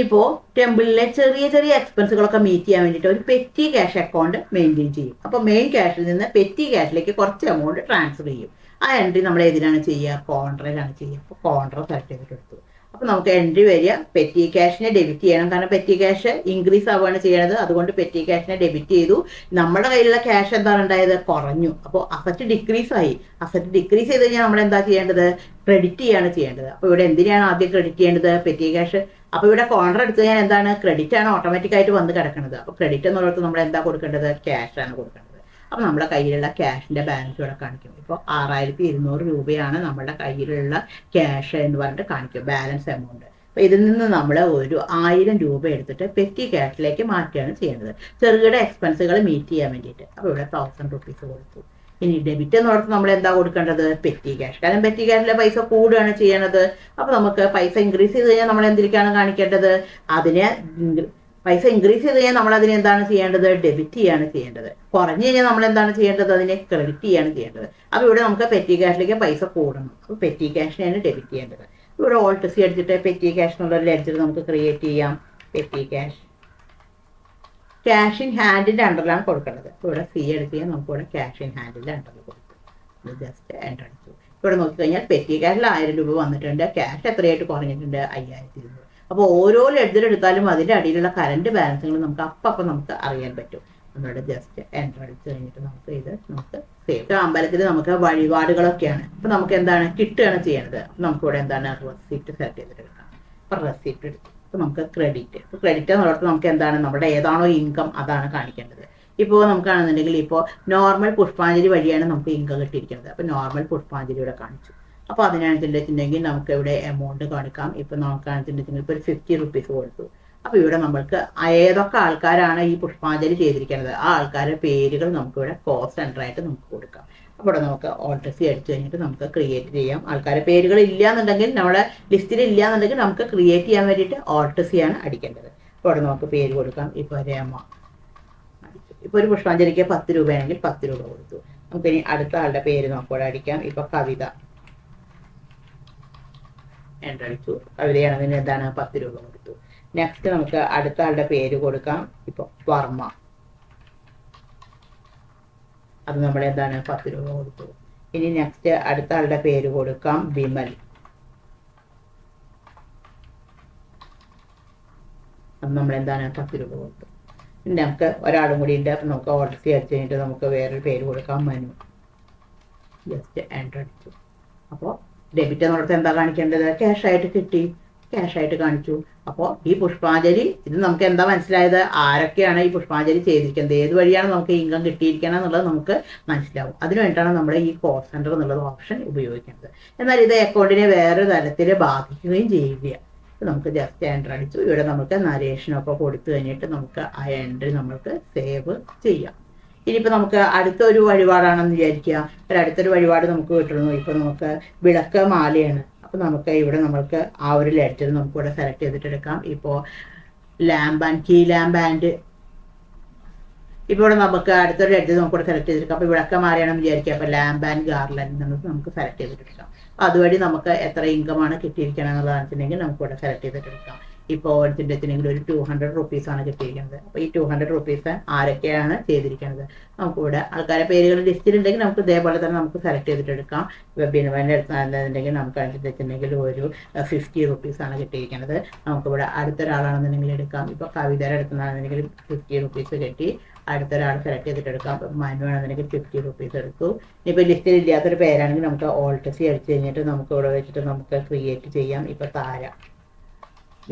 ഇപ്പോൾ ടെമ്പിളിലെ ചെറിയ ചെറിയ എക്സ്പെൻസുകളൊക്കെ മീറ്റ് ചെയ്യാൻ വേണ്ടിയിട്ട് ഒരു പെറ്റി ക്യാഷ് അക്കൗണ്ട് മെയിന്റെയിൻ ചെയ്യും. അപ്പോൾ മെയിൻ ക്യാഷിൽ നിന്ന് പെറ്റി ക്യാഷിലേക്ക് കുറച്ച് എമൗണ്ട് ട്രാൻസ്ഫർ ചെയ്യും. ആ എൻട്രി നമ്മൾ ഏതിലാണ് ചെയ്യുക? കോൺട്രയിലാണ് ചെയ്യുക. അപ്പോൾ കോൺട്ര സെലക്ട് ചെയ്തിട്ട് എടുത്തു. അപ്പോൾ നമുക്ക് എൻട്രി വരിക. പെറ്റി ക്യാഷിനെ ഡെബിറ്റ് ചെയ്യണം. കാരണം പെറ്റി ക്യാഷ് ഇൻക്രീസ് ആവുകയാണ് ചെയ്യണത്. അതുകൊണ്ട് പെറ്റി ക്യാഷിനെ ഡെബിറ്റ് ചെയ്തു. നമ്മുടെ കയ്യിലുള്ള ക്യാഷ് എന്താണ് ഉണ്ടായത്? കുറഞ്ഞു. അപ്പോൾ അസറ്റ് ഡിക്രീസ് ആയി. അസറ്റ് ഡിക്രീസ് ചെയ്ത് കഴിഞ്ഞാൽ നമ്മൾ എന്താ ചെയ്യേണ്ടത്? ക്രെഡിറ്റ് ചെയ്യാണ് ചെയ്യേണ്ടത്. അപ്പോൾ ഇവിടെ എന്തിനാണ് ആദ്യം ക്രെഡിറ്റ് ചെയ്യേണ്ടത്? പെറ്റി ക്യാഷ് അപ്പോൾ ഇവിടെ കോൺട്ര എടുത്തു കഴിഞ്ഞാൽ എന്താണ്? ക്രെഡിറ്റ് ആണ് ഓട്ടോമാറ്റിക്കായിട്ട് വന്ന് കിടക്കുന്നത് അപ്പോൾ ക്രെഡിറ്റ് എന്നുള്ളത് നമ്മൾ എന്താ കൊടുക്കേണ്ടത്? ക്യാഷ് ആണ് കൊടുക്കേണ്ടത്. അപ്പോൾ നമ്മുടെ കയ്യിലുള്ള ക്യാഷിന്റെ ബാലൻസ് ഇവിടെ കാണിക്കും ഇപ്പോൾ ആറായിരത്തി ഇരുന്നൂറ് രൂപയാണ് നമ്മുടെ കയ്യിലുള്ള ക്യാഷ് എന്ന് പറഞ്ഞിട്ട് കാണിക്കും ബാലൻസ് എമൗണ്ട് അപ്പോൾ ഇതിൽ നിന്ന് നമ്മൾ ഒരു ആയിരം രൂപ എടുത്തിട്ട് പെറ്റി ക്യാഷിലേക്ക് മാറ്റുകയാണ് ചെയ്യുന്നത് ചെറുകിട എക്സ്പെൻസുകൾ മീറ്റ് ചെയ്യാൻ വേണ്ടിയിട്ട്. അപ്പോൾ ഇവിടെ തൗസൻഡ് റുപ്പീസ് കൊടുത്തു. ഇനി ഡെബിറ്റ് എന്ന് പറഞ്ഞാൽ നമ്മൾ എന്താ കൊടുക്കേണ്ടത്? പെറ്റി ക്യാഷ് കാരണം പെറ്റി ക്യാഷിലെ പൈസ കൂടുകയാണ് ചെയ്യണത് അപ്പോൾ നമുക്ക് പൈസ ഇൻക്രീസ് ചെയ്ത് കഴിഞ്ഞാൽ നമ്മൾ എന്തിലേക്കാണ് കാണിക്കേണ്ടത്? അതിനെ പൈസ ഇൻക്രീസ് ചെയ്ത് കഴിഞ്ഞാൽ നമ്മൾ അതിനെ എന്താണ് ചെയ്യേണ്ടത്? ഡെബിറ്റ് ചെയ്യാണ് ചെയ്യേണ്ടത്. കുറഞ്ഞു കഴിഞ്ഞാൽ നമ്മൾ എന്താണ് ചെയ്യേണ്ടത്? അതിനെ ക്രെഡിറ്റ് ചെയ്യാണ് ചെയ്യേണ്ടത്. അപ്പോൾ ഇവിടെ നമുക്ക് പെറ്റി ക്യാഷിലേക്ക് പൈസ കൂടണം. അപ്പോൾ പെറ്റി ക്യാഷിനെയാണ് ഡെബിറ്റ് ചെയ്യേണ്ടത്. ഇവിടെ ഓൾട്ട് സി അടിച്ചിട്ട് പെറ്റി ക്യാഷ് എന്നുള്ള ഒരു ലെഡ്ജർ നമുക്ക് ക്രിയേറ്റ് ചെയ്യാം. പെറ്റി ക്യാഷ് ക്യാഷ് ഇൻ ഹാൻഡിന്റെ അണ്ടറിലാണ് കൊടുക്കേണ്ടത്. ഇവിടെ സി അടിച്ച് കഴിഞ്ഞാൽ നമുക്ക് ഇവിടെ ക്യാഷ് ഇൻ ഹാൻഡിന്റെ അണ്ടറിൽ കൊടുക്കും. ജസ്റ്റ് എന്റർ അടിച്ചു. ഇവിടെ നോക്കിക്കഴിഞ്ഞാൽ പെറ്റി ക്യാഷിൽ ആയിരം രൂപ വന്നിട്ടുണ്ട്. ക്യാഷ് എത്രയായിട്ട് കുറഞ്ഞിട്ടുണ്ട്? അയ്യായിരത്തി ഇരുന്നൂറ്. അപ്പോൾ ഓരോ ലെഡ്ജർ എടുത്താലും അതിന്റെ അടിയിലുള്ള കറണ്ട് ബാലൻസുകൾ നമുക്ക് അപ്പം അപ്പം നമുക്ക് അറിയാൻ പറ്റും. നമ്മളുടെ ജസ്റ്റ് എന്റർ അടിച്ച് കഴിഞ്ഞിട്ട് നമുക്ക് ഇത് നമുക്ക് സേവ് അമ്പലത്തിൽ നമുക്ക് വഴിപാടുകളൊക്കെയാണ്. അപ്പോൾ നമുക്ക് എന്താണ് കിട്ടുകയാണ് ചെയ്യേണ്ടത്. അപ്പോൾ നമുക്ക് ഇവിടെ എന്താണ് റെസിപ്റ്റ് സെലക്ട് ചെയ്തിട്ട് എടുക്കാം അപ്പോൾ റെസിപ്റ്റ് എടുത്തു അപ്പം നമുക്ക് ക്രെഡിറ്റ് ഇപ്പോൾ ക്രെഡിറ്റ് എന്നുള്ളത് നമുക്ക് എന്താണ് നമ്മുടെ ഏതാണോ ഇൻകം അതാണ് കാണിക്കേണ്ടത്. ഇപ്പോൾ നമുക്കാണെന്നുണ്ടെങ്കിൽ ഇപ്പോൾ നോർമൽ പുഷ്പാഞ്ജലി വഴിയാണ് നമുക്ക് ഇൻകം കിട്ടിയിരിക്കുന്നത്. അപ്പോൾ നോർമൽ പുഷ്പാഞ്ജലി ഇവിടെ കാണിച്ചു. അപ്പോൾ അതിനാണെന്നുണ്ടെങ്കിൽ നമുക്ക് ഇവിടെ എമൗണ്ട് കാണിക്കാം. ഇപ്പൊ നമുക്കാണെന്നുണ്ടെങ്കിൽ ഇപ്പോൾ ഒരു ഫിഫ്റ്റി റുപ്പീസ് കൊടുത്തു. അപ്പോൾ ഇവിടെ നമ്മൾക്ക് ഏതൊക്കെ ആൾക്കാരാണ് ഈ പുഷ്പാഞ്ജലി ചെയ്തിരിക്കുന്നത്? ആ ആൾക്കാരുടെ പേരുകൾ നമുക്ക് ഇവിടെ കോസ്റ്റ് സെന്റർ ആയിട്ട് നമുക്ക് കൊടുക്കാം. അപ്പോൾ ഇവിടെ നമുക്ക് ഓൾട്രസി അടിച്ചു കഴിഞ്ഞിട്ട് നമുക്ക് ക്രിയേറ്റ് ചെയ്യാം. ആൾക്കാരുടെ പേരുകൾ ഇല്ല എന്നുണ്ടെങ്കിൽ നമ്മുടെ ലിസ്റ്റിൽ ഇല്ല എന്നുണ്ടെങ്കിൽ നമുക്ക് ക്രിയേറ്റ് ചെയ്യാൻ വേണ്ടിയിട്ട് ആണ് അടിക്കേണ്ടത്. അപ്പോൾ ഇവിടെ നമുക്ക് പേര് കൊടുക്കാം. ഇപ്പോൾ രമ. ഇപ്പോൾ ഒരു പുഷ്പാഞ്ജലിക്ക് പത്ത് രൂപയാണെങ്കിൽ പത്ത് രൂപ കൊടുത്തു. നമുക്കിനി അടുത്ത ആളുടെ പേര് നമുക്ക് ഇവിടെ അടിക്കാം. ഇപ്പോൾ കവിത. എന്റർ അടിച്ചു കവിതയാണെങ്കിൽ എന്താണ് പത്ത് രൂപ കൊടുത്തു? നെക്സ്റ്റ് നമുക്ക് അടുത്ത ആളുടെ പേര് കൊടുക്കാം. ഇപ്പൊ വർമ്മ. അത് നമ്മൾ എന്താണ് പത്ത് രൂപ കൊടുത്തു. ഇനി നെക്സ്റ്റ് അടുത്ത ആളുടെ പേര് കൊടുക്കാം വിമൽ. അത് നമ്മൾ എന്താണ് പത്ത് രൂപ കൊടുത്തു. നമുക്ക് ഒരാളും കൂടി ഉണ്ട്. അപ്പം നമുക്ക് ഓർഡർ ചെയ്ത് കഴിഞ്ഞിട്ട് നമുക്ക് വേറൊരു പേര് കൊടുക്കാം മനു. ജസ്റ്റ് അടിച്ചു. അപ്പോൾ ഡെബിറ്റ് എന്നുള്ളത് എന്താ കാണിക്കേണ്ടത്? ക്യാഷ് ആയിട്ട് കിട്ടി. ക്യാഷ് ആയിട്ട് കാണിച്ചു. അപ്പോൾ ഈ പുഷ്പാഞ്ജലി ഇത് നമുക്ക് എന്താ മനസ്സിലായത്? ആരൊക്കെയാണ് ഈ പുഷ്പാഞ്ജലി ചെയ്തിരിക്കുന്നത്? ഏത് വഴിയാണ് നമുക്ക് ഇൻകം കിട്ടിയിരിക്കണം എന്നുള്ളത് നമുക്ക് മനസ്സിലാവും. അതിനു വേണ്ടിയിട്ടാണ് നമ്മൾ ഈ കോൾ സെന്റർ എന്നുള്ളത് ഓപ്ഷൻ ഉപയോഗിക്കുന്നത്. എന്നാൽ ഇത് അക്കൗണ്ടിനെ വേറൊരു തരത്തിൽ ബാധിക്കുകയും ചെയ്യുക നമുക്ക് ജസ്റ്റ് എന്റർ അടിച്ചു. ഇവിടെ നമുക്ക് നരേഷനൊക്കെ കൊടുത്തു കഴിഞ്ഞിട്ട് നമുക്ക് ആ എൻട്രി നമുക്ക് സേവ് ചെയ്യാം. ഇനിയിപ്പോൾ നമുക്ക് അടുത്തൊരു വഴിപാടാണെന്ന് വിചാരിക്കുക. ഒരു അടുത്തൊരു വഴിപാട് നമുക്ക് കിട്ടുന്നു ഇപ്പോൾ നമുക്ക് വിളക്ക് മാലയാണ്. അപ്പോൾ നമുക്ക് ഇവിടെ നമ്മൾക്ക് ആ ഒരു ലെറ്റർ നമുക്ക് ഇവിടെ സെലക്ട് ചെയ്തിട്ട് എടുക്കാം. ഇപ്പോൾ lamp and ghee lamp and ഇപ്പോൾ ഇവിടെ നമുക്ക് അടുത്തൊരു ലെറ്റർ നമുക്ക് ഇവിടെ സെലക്ട് ചെയ്തെടുക്കാം അപ്പോൾ വിളക്ക് മാറിയാണെന്ന് വിചാരിക്കുക. അപ്പോൾ ലാമ്പ് ആൻഡ് ഗാർലൻഡ് നമുക്ക് നമുക്ക് സെലക്ട് ചെയ്തിട്ട് എടുക്കാം. അപ്പോൾ അതുവഴി നമുക്ക് എത്ര ഇൻകമാണ് കിട്ടിയിരിക്കണം എന്നുള്ളതാണെന്നുണ്ടെങ്കിൽ നമുക്ക് ഇവിടെ സെലക്ട് ചെയ്തിട്ട് എടുക്കാം. ഇപ്പോൾ ഓണത്തിന്റെ ഒരു ടു ഹൺഡ്രഡ് റുപ്പീസാണ് കിട്ടിയിരിക്കുന്നത്. അപ്പോൾ ഈ ടു ഹൺഡ്രഡ് റുപ്പീസ് ആരൊക്കെയാണ് ചെയ്തിരിക്കുന്നത്? നമുക്കിവിടെ ആൾക്കാരുടെ പേരുകൾ ലിസ്റ്റിലുണ്ടെങ്കിൽ നമുക്ക് ഇതേപോലെ തന്നെ നമുക്ക് സെലക്ട് ചെയ്തിട്ട് എടുക്കാം ബിനുവന്റെ അടുത്താണെന്നുണ്ടെങ്കിൽ നമുക്ക് അടുത്തുണ്ടെങ്കിൽ ഒരു ഫിഫ്റ്റി റുപ്പീസാണ് കിട്ടിയിരിക്കുന്നത്. നമുക്കിവിടെ അടുത്തൊരാളാണെന്നുണ്ടെങ്കിൽ എടുക്കാം. ഇപ്പോൾ കവിതയുടെ അടുത്തുനിന്നാണെന്നുണ്ടെങ്കിൽ ഫിഫ്റ്റി റുപ്പീസ് കിട്ടി. അടുത്തൊരാൾ സെലക്ട് ചെയ്തിട്ട് എടുക്കാം ഇപ്പം മനു ആണെന്നുണ്ടെങ്കിൽ ഫിഫ്റ്റി റുപ്പീസ് എടുത്തു. ഇനിയിപ്പോൾ ലിസ്റ്റിൽ ഇല്ലാത്തൊരു പേരാണെങ്കിൽ നമുക്ക് ഓൾട്ടസി അടിച്ച് കഴിഞ്ഞിട്ട് നമുക്ക് ഇവിടെ വെച്ചിട്ട് നമുക്ക് ക്രിയേറ്റ് ചെയ്യാം. ഇപ്പോൾ താര.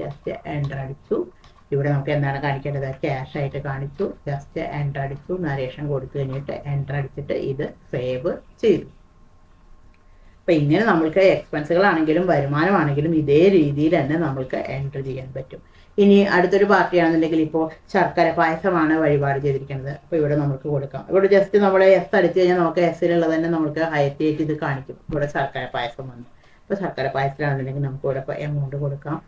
ജസ്റ്റ് എന്റർ അടിച്ചു. ഇവിടെ നമുക്ക് എന്താണ് കാണിക്കേണ്ടത്? ക്യാഷ് ആയിട്ട് കാണിച്ചു. ജസ്റ്റ് എന്റർ അടിച്ചു. നരേഷൻ കൊടുത്തു കഴിഞ്ഞിട്ട് എന്റർ അടിച്ചിട്ട് ഇത് സേവ് ചെയ്തു. അപ്പം ഇങ്ങനെ നമ്മൾക്ക് എക്സ്പെൻസുകളാണെങ്കിലും വരുമാനമാണെങ്കിലും ഇതേ രീതിയിൽ തന്നെ നമ്മൾക്ക് എന്റർ ചെയ്യാൻ പറ്റും. ഇനി അടുത്തൊരു പാർട്ടിയാണെന്നുണ്ടെങ്കിൽ ഇപ്പോൾ ശർക്കര പായസമാണ് വഴിപാട് ചെയ്തിരിക്കുന്നത്. അപ്പോൾ ഇവിടെ നമുക്ക് കൊടുക്കാം. ഇവിടെ ജസ്റ്റ് നമ്മൾ എസ് അടിച്ചു കഴിഞ്ഞാൽ നമുക്ക് എസ്സിലുള്ളത് തന്നെ നമുക്ക് ഹൈറ്റ് ഇത് കാണിക്കും. ഇവിടെ ശർക്കര പായസം വന്നു. അപ്പോൾ ശർക്കര പായസത്തിലാണെന്നുണ്ടെങ്കിൽ നമുക്ക് ഇവിടെ എമൗണ്ട് കൊടുക്കാം.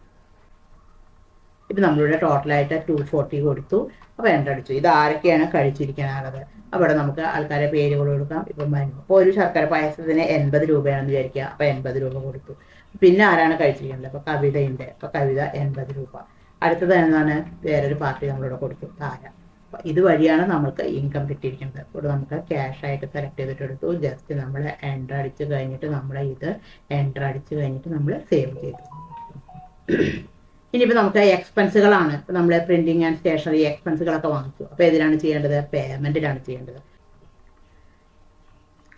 ഇപ്പം നമ്മളിവിടെ ടോട്ടലായിട്ട് ടു ഫോർട്ടി കൊടുത്തു. അപ്പോൾ എന്റർ അടിച്ചു. ഇത് ആരൊക്കെയാണ് കഴിച്ചിരിക്കാനുള്ളത് അവിടെ നമുക്ക് ആൾക്കാരെ പേരുകൾ കൊടുക്കാം. ഇപ്പം അപ്പോൾ ഒരു ശർക്കര പായസത്തിന് എൺപത് രൂപയാണെന്ന് വിചാരിക്കുക. അപ്പോൾ എൺപത് രൂപ കൊടുത്തു. പിന്നെ ആരാണ് കഴിച്ചിരിക്കുന്നത്? അപ്പോൾ കവിതയുണ്ട്. അപ്പോൾ കവിത എൺപത് രൂപ. അടുത്തത് എന്താണ്? വേറൊരു പാർട്ടി നമ്മളിവിടെ കൊടുത്തു. താര. അപ്പോൾ ഇതുവഴിയാണ് നമുക്ക് ഇൻകം കിട്ടിയിരിക്കുന്നത്. ഇവിടെ നമുക്ക് ക്യാഷ് ആയിട്ട് സെലക്ട് ചെയ്തിട്ട് എടുത്തു. ജസ്റ്റ് നമ്മൾ എന്റർ അടിച്ച് കഴിഞ്ഞിട്ട് നമ്മൾ ഇത് എന്റർ അടിച്ച് കഴിഞ്ഞിട്ട് നമ്മൾ സേവ് ചെയ്തു. ഇനിയിപ്പോൾ നമുക്ക് എക്സ്പെൻസുകളാണ് ഇപ്പോൾ നമ്മൾ പ്രിന്റിങ് ആൻഡ് സ്റ്റേഷനറി എക്സ്പെൻസുകളൊക്കെ വാങ്ങിച്ചു. അപ്പോൾ ഏതിലാണ് ചെയ്യേണ്ടത്? പേയ്മെന്റിലാണ് ചെയ്യേണ്ടത്.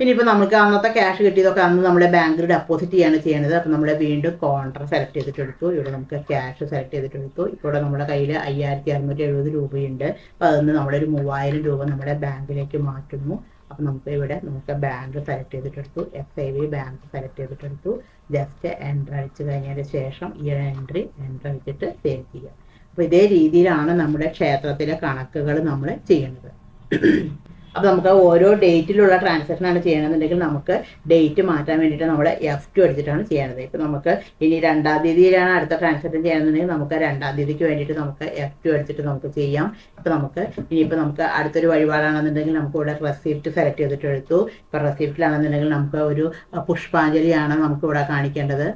ഇനിയിപ്പോൾ നമുക്ക് അന്നത്തെ ക്യാഷ് കിട്ടിയതൊക്കെ അന്ന് നമ്മുടെ ബാങ്കിൽ ഡെപ്പോസിറ്റ് ചെയ്യാണ് ചെയ്യേണ്ടത് അപ്പോൾ നമ്മൾ വീണ്ടും കോൺട്ര സെലക്ട് ചെയ്തിട്ട് എടുത്തു ഇവിടെ നമുക്ക് ക്യാഷ് സെലക്ട് ചെയ്തിട്ട് എടുത്തു ഇപ്പോൾ നമ്മുടെ കയ്യിൽ അയ്യായിരത്തി അറുന്നൂറ്റി എഴുപത് രൂപയുണ്ട്. അപ്പോൾ അതിന് നമ്മളൊരു മൂവായിരം രൂപ നമ്മുടെ ബാങ്കിലേക്ക് മാറ്റുന്നു. അപ്പോൾ നമുക്ക് ഇവിടെ നമുക്ക് bank select ചെയ്തിട്ടെടുത്തു F I V bank select ചെയ്തിട്ടെടുത്തു. Just enter അടിച്ചു കഴിഞ്ഞതിന് ശേഷം ഈ എൻട്രി എന്റർ അടിച്ചിട്ട് സേവ് ചെയ്യുക. അപ്പോൾ ഇതേ രീതിയിലാണ് നമ്മുടെ ക്ഷേത്രത്തിലെ കണക്കുകൾ നമ്മൾ ചെയ്യുന്നത്. അപ്പോൾ നമുക്ക് ഓരോ ഡേറ്റിലുള്ള ട്രാൻസാക്ഷനാണ് ചെയ്യണമെന്നുണ്ടെങ്കിൽ നമുക്ക് ഡേറ്റ് മാറ്റാൻ വേണ്ടിയിട്ട് നമ്മൾ എഫ് ടു അടിച്ചിട്ടാണ് ചെയ്യേണ്ടത് ഇപ്പോൾ നമുക്ക് ഇനി രണ്ടാം തീയതിയിലാണ് അടുത്ത ട്രാൻസാക്ഷൻ ചെയ്യണമെന്നുണ്ടെങ്കിൽ നമുക്ക് രണ്ടാം തീയതിക്ക് വേണ്ടിയിട്ട് നമുക്ക് എഫ് ടു അടിച്ചിട്ട് നമുക്ക് ചെയ്യാം. ഇപ്പോൾ നമുക്ക് ഇനിയിപ്പോൾ നമുക്ക് അടുത്തൊരു വഴിപാടാണെന്നുണ്ടെങ്കിൽ നമുക്ക് ഇവിടെ റെസിപ്റ്റ് സെലക്ട് ചെയ്തിട്ട് എടുത്തു. ഇപ്പോൾ റെസിപ്റ്റിലാണെന്നുണ്ടെങ്കിൽ നമുക്ക് ഒരു പുഷ്പാഞ്ജലിയാണ് നമുക്ക് ഇവിടെ കാണിക്കേണ്ടത്.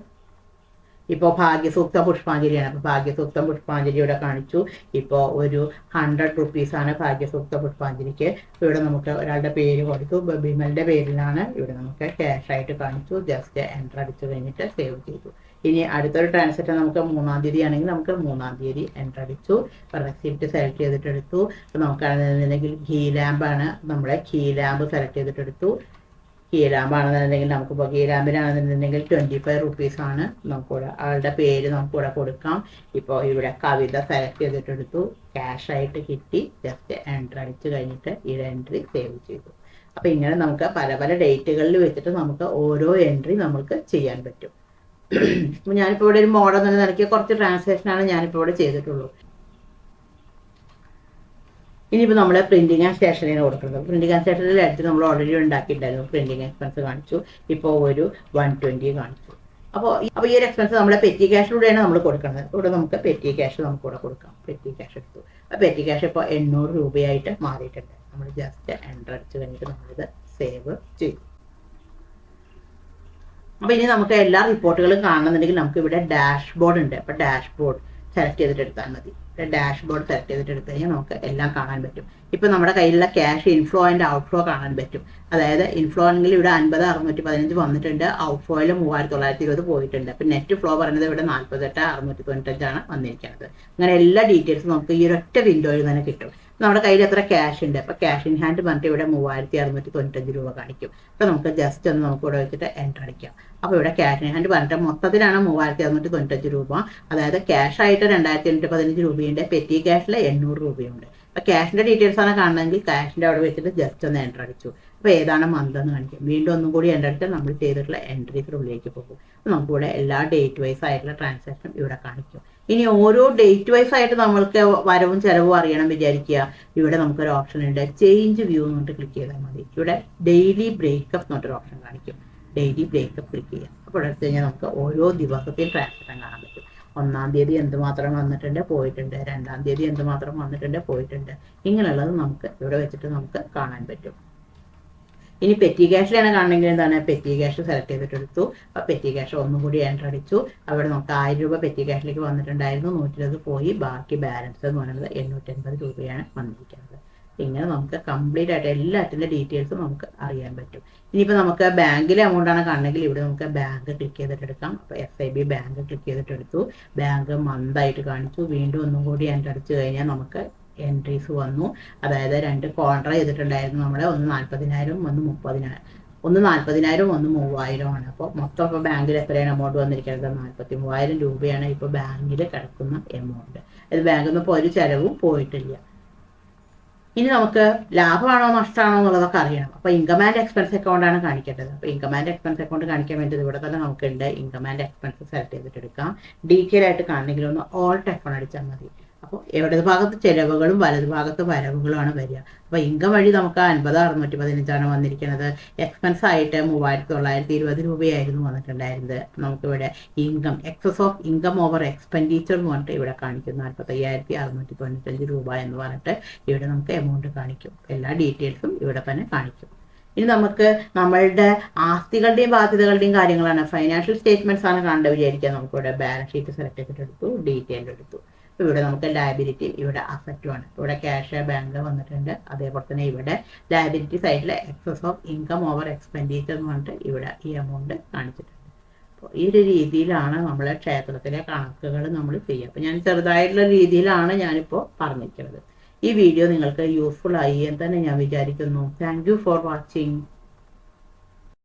ഇപ്പോൾ ഭാഗ്യസൂക്ത പുഷ്പാഞ്ജലിയാണ്. അപ്പോൾ ഭാഗ്യസൂക്ത പുഷ്പാഞ്ജലി ഇവിടെ കാണിച്ചു. ഇപ്പോൾ ഒരു ഹൺഡ്രഡ് റുപ്പീസാണ് ഭാഗ്യസൂക്ത പുഷ്പാഞ്ജലിക്ക്. ഇവിടെ നമുക്ക് ഒരാളുടെ പേര് കൊടുത്തു. ബിമലിന്റെ പേരിലാണ് ഇവിടെ നമുക്ക് ക്യാഷ് ആയിട്ട് കാണിച്ചു. ജസ്റ്റ് എന്റർ അടിച്ചു കഴിഞ്ഞിട്ട് സേവ് ചെയ്തു. ഇനി അടുത്തൊരു ട്രാൻസാക്ഷൻ നമുക്ക് മൂന്നാം തീയതി ആണെങ്കിൽ നമുക്ക് മൂന്നാം തീയതി എന്റർ അടിച്ചു. റെസിപ്റ്റ് സെലക്ട് ചെയ്തിട്ടെടുത്തു നമുക്ക് അതിൽ ഘീ ലാമ്പാണ് നമ്മുടെ ഘീ ലാമ്പ് സെലക്ട് ചെയ്തിട്ട് നമുക്ക് നമുക്കിപ്പോൾ കീലാമ്പിനാണെന്നുണ്ടെങ്കിൽ ട്വന്റി ഫൈവ് റുപ്പീസാണ് നമുക്കിവിടെ ആളുടെ പേര് നമുക്കിവിടെ കൊടുക്കാം. ഇപ്പോൾ ഇവിടെ കവിത സെലക്ട് ചെയ്തിട്ടെടുത്തു. ക്യാഷ് ആയിട്ട് കിട്ടി. ജസ്റ്റ് എൻട്രി അടിച്ച് കഴിഞ്ഞിട്ട് ഈ എൻട്രി സേവ് ചെയ്തു. അപ്പോൾ ഇങ്ങനെ നമുക്ക് പല പല ഡേറ്റുകളിൽ വെച്ചിട്ട് നമുക്ക് ഓരോ എൻട്രി നമുക്ക് ചെയ്യാൻ പറ്റും. ഞാനിപ്പോൾ ഇവിടെ ഒരു മോഡൽ തന്നെ നടക്കിയ കുറച്ച് ട്രാൻസാക്ഷനാണ് ഞാനിപ്പോൾ ഇവിടെ ചെയ്തിട്ടുള്ളൂ. ഇനിയിപ്പോൾ നമ്മൾ പ്രിന്റിങ് ആൻഡ് സ്റ്റേഷനറിന് കൊടുക്കുന്നത്. പ്രിന്റിങ് ആൻഡ് സ്റ്റേഷനറി അടുത്ത് നമ്മൾ ഓൾറെഡി ഉണ്ടാക്കിയിട്ടുണ്ടായിരുന്നു. പ്രിന്റിങ് എക്സ്പെൻസ് കാണിച്ചു. ഇപ്പോൾ ഒരു വൺ ട്വന്റി കാണിച്ചു. അപ്പോൾ അപ്പോൾ ഈ ഒരു എക്സ്പെൻസ് നമ്മളെ പെറ്റി ക്യാഷിലൂടെയാണ് നമ്മൾ കൊടുക്കുന്നത്. ഇവിടെ നമുക്ക് പെറ്റി ക്യാഷ് നമുക്ക് ഇവിടെ കൊടുക്കാം. പെറ്റി ക്യാഷ് എടുത്തു. അപ്പോൾ പെറ്റി ക്യാഷ് ഇപ്പോൾ എണ്ണൂറ് രൂപയായിട്ട് മാറിയിട്ടുണ്ട്. നമ്മൾ ജസ്റ്റ് എന്റർ അടിച്ച് കഴിഞ്ഞിട്ട് നമ്മളിത് സേവ് ചെയ്തു. അപ്പോൾ ഇനി നമുക്ക് എല്ലാ റിപ്പോർട്ടുകളും കാണണമെന്നുണ്ടെങ്കിൽ നമുക്ക് ഇവിടെ ഡാഷ്ബോർഡ് ഉണ്ട്. അപ്പോൾ ഡാഷ്ബോർഡ് സെലക്ട് ചെയ്തിട്ട് എടുത്താൽ മതി. ഡാഷ്ബോർഡ് സെലക്ട് ചെയ്തിട്ട് എടുത്തു കഴിഞ്ഞാൽ നമുക്ക് എല്ലാം കാണാൻ പറ്റും. ഇപ്പൊ നമ്മുടെ കയ്യിലുള്ള ക്യാഷ് ഇൻഫ്ലോ ആൻഡ് ഔട്ട്ഫ്ലോ കാണാൻ പറ്റും. അതായത് ഇൻഫ്ലോ ആണെങ്കിൽ ഇവിടെ അൻപത് അറുന്നൂറ്റി പതിനഞ്ച് വന്നിട്ടുണ്ട്. ഔട്ട്ഫ്ലോയിൽ മൂവായിരത്തി തൊള്ളായിരത്തി ഇരുപത് പോയിട്ടുണ്ട്. അപ്പൊ നെറ്റ് ഫ്ലോ പറയുന്നത് ഇവിടെ നാൽപ്പത്തെട്ട് അറുന്നൂറ്റി തൊണ്ണൂറ്റഞ്ചാണ് വന്നിരിക്കുന്നത്. അങ്ങനെ എല്ലാ ഡീറ്റെയിൽസും നമുക്ക് ഈ ഒരൊറ്റ വിൻഡോയിൽ തന്നെ കിട്ടും. നമ്മുടെ കയ്യിൽ എത്ര ക്യാഷ് ഉണ്ട്? അപ്പൊ ക്യാഷ് ഇൻ ഹാൻഡ് പറഞ്ഞിട്ട് ഇവിടെ മൂവായിരത്തി അറുന്നൂറ്റി തൊണ്ണൂറ്റഞ്ച് രൂപ കാണിക്കും. അപ്പൊ നമുക്ക് ജസ്റ്റ് ഒന്ന് നമുക്ക് ഇവിടെ വെച്ചിട്ട് എന്റർ അടിക്കാം. അപ്പോൾ ഇവിടെ ക്യാഷ് ഇൻ ഹാൻഡ് പറഞ്ഞിട്ട് മൊത്തത്തിലാണ് മൂവായിരത്തി അറുന്നൂറ്റി തൊണ്ണൂറ്റഞ്ച് രൂപ. അതായത് ക്യാഷ് ആയിട്ട് രണ്ടായിരത്തി എണ്ണൂറ്റി പതിനഞ്ച് രൂപയുണ്ട്. പെറ്റി ക്യാഷിൽ എണ്ണൂറ് രൂപയുണ്ട്. അപ്പോൾ ക്യാഷിന്റെ ഡീറ്റെയിൽസ് ആണ് കാണണമെങ്കിൽ ക്യാഷിന്റെ അവിടെ വെച്ചിട്ട് ജസ്റ്റ് ഒന്ന് എന്റർ അടിച്ചു. അപ്പോൾ ഏതാണ് മന്ത് എന്ന് കാണിക്കും. വീണ്ടും ഒന്നും കൂടി എന്റെ അടുത്ത് നമ്മൾ ചെയ്തിട്ടുള്ള എൻട്രി ഉള്ളിലേക്ക് പോകും. നമുക്കിവിടെ എല്ലാ ഡേറ്റ് വൈസ് ആയിട്ടുള്ള ട്രാൻസാക്ഷൻ ഇവിടെ കാണിക്കും. ഇനി ഓരോ ഡേറ്റ് വൈസ് ആയിട്ട് നമ്മൾക്ക് വരവും ചെലവും അറിയണം വിചാരിക്കുക. ഇവിടെ നമുക്കൊരു ഓപ്ഷൻ ഉണ്ട്. ചേഞ്ച് വ്യൂ എന്ന് പറഞ്ഞിട്ട് ക്ലിക്ക് ചെയ്താൽ മതി. ഇവിടെ ഡെയിലി ബ്രേക്കപ്പ് എന്ന് പറഞ്ഞൊരു ഓപ്ഷൻ കാണിക്കും. ഡെയിലി ബ്രേക്കപ്പ് ക്ലിക്ക് ചെയ്യാം അപ്പോൾ എടുത്തു കഴിഞ്ഞാൽ നമുക്ക് ഓരോ ദിവസത്തെയും ട്രാൻസാക്ഷൻ കാണാൻ പറ്റും. ഒന്നാം തീയതി എന്തുമാത്രം വന്നിട്ടുണ്ട് പോയിട്ടുണ്ട്. രണ്ടാം തീയതി എന്തുമാത്രം വന്നിട്ടുണ്ട് പോയിട്ടുണ്ട്. ഇങ്ങനെയുള്ളത് നമുക്ക് ഇവിടെ വെച്ചിട്ട് നമുക്ക് കാണാൻ പറ്റും. ഇനി പെറ്റി ക്യാഷിലാണ് കാണണമെങ്കിൽ എന്താണ്? പെറ്റി ക്യാഷ് സെലക്ട് ചെയ്തിട്ട് എടുത്തു അപ്പോൾ പെറ്റി ക്യാഷ് ഒന്നും കൂടി എന്റർ അടിച്ചു. അവിടെ നമുക്ക് ആയിരം രൂപ പെറ്റി ക്യാഷിലേക്ക് വന്നിട്ടുണ്ടായിരുന്നു. നൂറ്റി പോയി. ബാക്കി ബാലൻസ് എന്ന് പറയുന്നത് എണ്ണൂറ്റൻപത് രൂപയാണ് വന്നിരിക്കുന്നത്. ഇങ്ങനെ നമുക്ക് കംപ്ലീറ്റ് ആയിട്ട് എല്ലാത്തിന്റെ ഡീറ്റെയിൽസും നമുക്ക് അറിയാൻ പറ്റും. ഇനിയിപ്പോൾ നമുക്ക് ബാങ്കിലെ എമൗണ്ട് ആണ് കാണണമെങ്കിൽ ഇവിടെ നമുക്ക് ബാങ്ക് ക്ലിക്ക് ചെയ്തിട്ട് എടുക്കാം അപ്പോൾ S I B bank click ചെയ്തിട്ട് എടുത്തു ബാങ്ക് മന്തായിട്ട് കാണിച്ചു. വീണ്ടും ഒന്നും കൂടി എന്റെ അടിച്ചു കഴിഞ്ഞാൽ നമുക്ക് എൻട്രീസ് വന്നു. അതായത് രണ്ട് കോൺട്ര ചെയ്തിട്ടുണ്ടായിരുന്നു നമ്മുടെ ഒന്ന് നാൽപ്പതിനായിരം ഒന്ന് മുപ്പതിനായിരം. ഒന്ന് നാൽപ്പതിനായിരം ഒന്ന് മൂവായിരമാണ് അപ്പോൾ മൊത്തം ഇപ്പോൾ ബാങ്കിൽ എത്രയാണ് എമൗണ്ട് വന്നിരിക്കുന്നത്? നാൽപ്പത്തി മൂവായിരം രൂപയാണ് ഇപ്പോൾ ബാങ്കിൽ കിടക്കുന്ന എമൗണ്ട് അത് ബാങ്കിൽ നിന്ന് ഇപ്പോൾ ഒരു ചിലവും പോയിട്ടില്ല. ഇനി നമുക്ക് ലാഭമാണോ നഷ്ടമാണോ എന്നുള്ളതൊക്കെ അറിയണം. അപ്പോൾ ഇൻകം ആൻഡ് എക്സ്പെൻസ് അക്കൗണ്ടാണ് കാണിക്കേണ്ടത്. അപ്പോൾ ഇൻകം ആൻഡ് എക്സ്പെൻസ് അക്കൗണ്ട് കാണിക്കാൻ വേണ്ടി ഇവിടെ തന്നെ നമുക്കുണ്ട്. ഇൻകം ആൻഡ് എക്സ്പെൻസ് സെലക്ട് ചെയ്തിട്ട് എടുക്കാം. ഡീറ്റെയിൽ ആയിട്ട് കാണണമെങ്കിൽ ഒന്ന് ഓൾ ടെഫൺ അടിച്ചാൽ മതി. അപ്പോൾ ഇടത് ഭാഗത്ത് ചെലവുകളും വലത് ഭാഗത്ത് വരവുകളുമാണ് വരിക. അപ്പോൾ ഇൻകം വഴി നമുക്ക് അൻപത് അറുന്നൂറ്റി പതിനഞ്ചാണ് വന്നിരിക്കുന്നത്. എക്സ്പെൻസ് ആയിട്ട് മൂവായിരത്തി തൊള്ളായിരത്തി ഇരുപത് രൂപയായിരുന്നു വന്നിട്ടുണ്ടായിരുന്നത്. നമുക്കിവിടെ income excess of income over expenditure എന്ന് പറഞ്ഞിട്ട് ഇവിടെ കാണിക്കും നാൽപ്പത്തയ്യായിരത്തി അറുന്നൂറ്റി തൊണ്ണൂറ്റഞ്ച് രൂപ എന്ന് പറഞ്ഞിട്ട് ഇവിടെ നമുക്ക് എമൗണ്ട് കാണിക്കും. എല്ലാ ഡീറ്റെയിൽസും ഇവിടെ തന്നെ കാണിക്കും. ഇനി നമുക്ക് നമ്മളുടെ ആസ്തികളുടെയും ബാധ്യതകളുടെയും കാര്യങ്ങളാണ്. ഫൈനാൻഷ്യൽ സ്റ്റേറ്റ്മെന്റ്സ് ആണ് കണ്ടു വിചാരിക്കുക നമുക്കിവിടെ ബാലൻസ് ഷീറ്റ് സെലക്ട് ചെയ്തിട്ട് എടുത്തു ഡീറ്റെയിൽ എടുത്തു. അപ്പോൾ ഇവിടെ നമുക്ക് ലയബിലിറ്റി ഇവിടെ അസറ്റുമാണ് ഇവിടെ ക്യാഷ് ബാങ്ക് വന്നിട്ടുണ്ട്. അതേപോലെ തന്നെ ഇവിടെ ലയബിലിറ്റി സൈഡിൽ excess of income over expenditure എന്ന് പറഞ്ഞിട്ട് ഇവിടെ ഈ എമൗണ്ട് കാണിച്ചിട്ടുണ്ട്. അപ്പോൾ ഈ ഒരു രീതിയിലാണ് നമ്മൾ ക്ഷേത്രത്തിലെ കണക്കുകൾ നമ്മൾ ചെയ്യുക. അപ്പോൾ ഞാൻ ചെറുതായിട്ടുള്ള രീതിയിലാണ് ഞാനിപ്പോൾ പറഞ്ഞിരിക്കുന്നത്. ഈ വീഡിയോ നിങ്ങൾക്ക് യൂസ്ഫുൾ ആയി എന്ന് തന്നെ ഞാൻ വിചാരിക്കുന്നു. Thank you for watching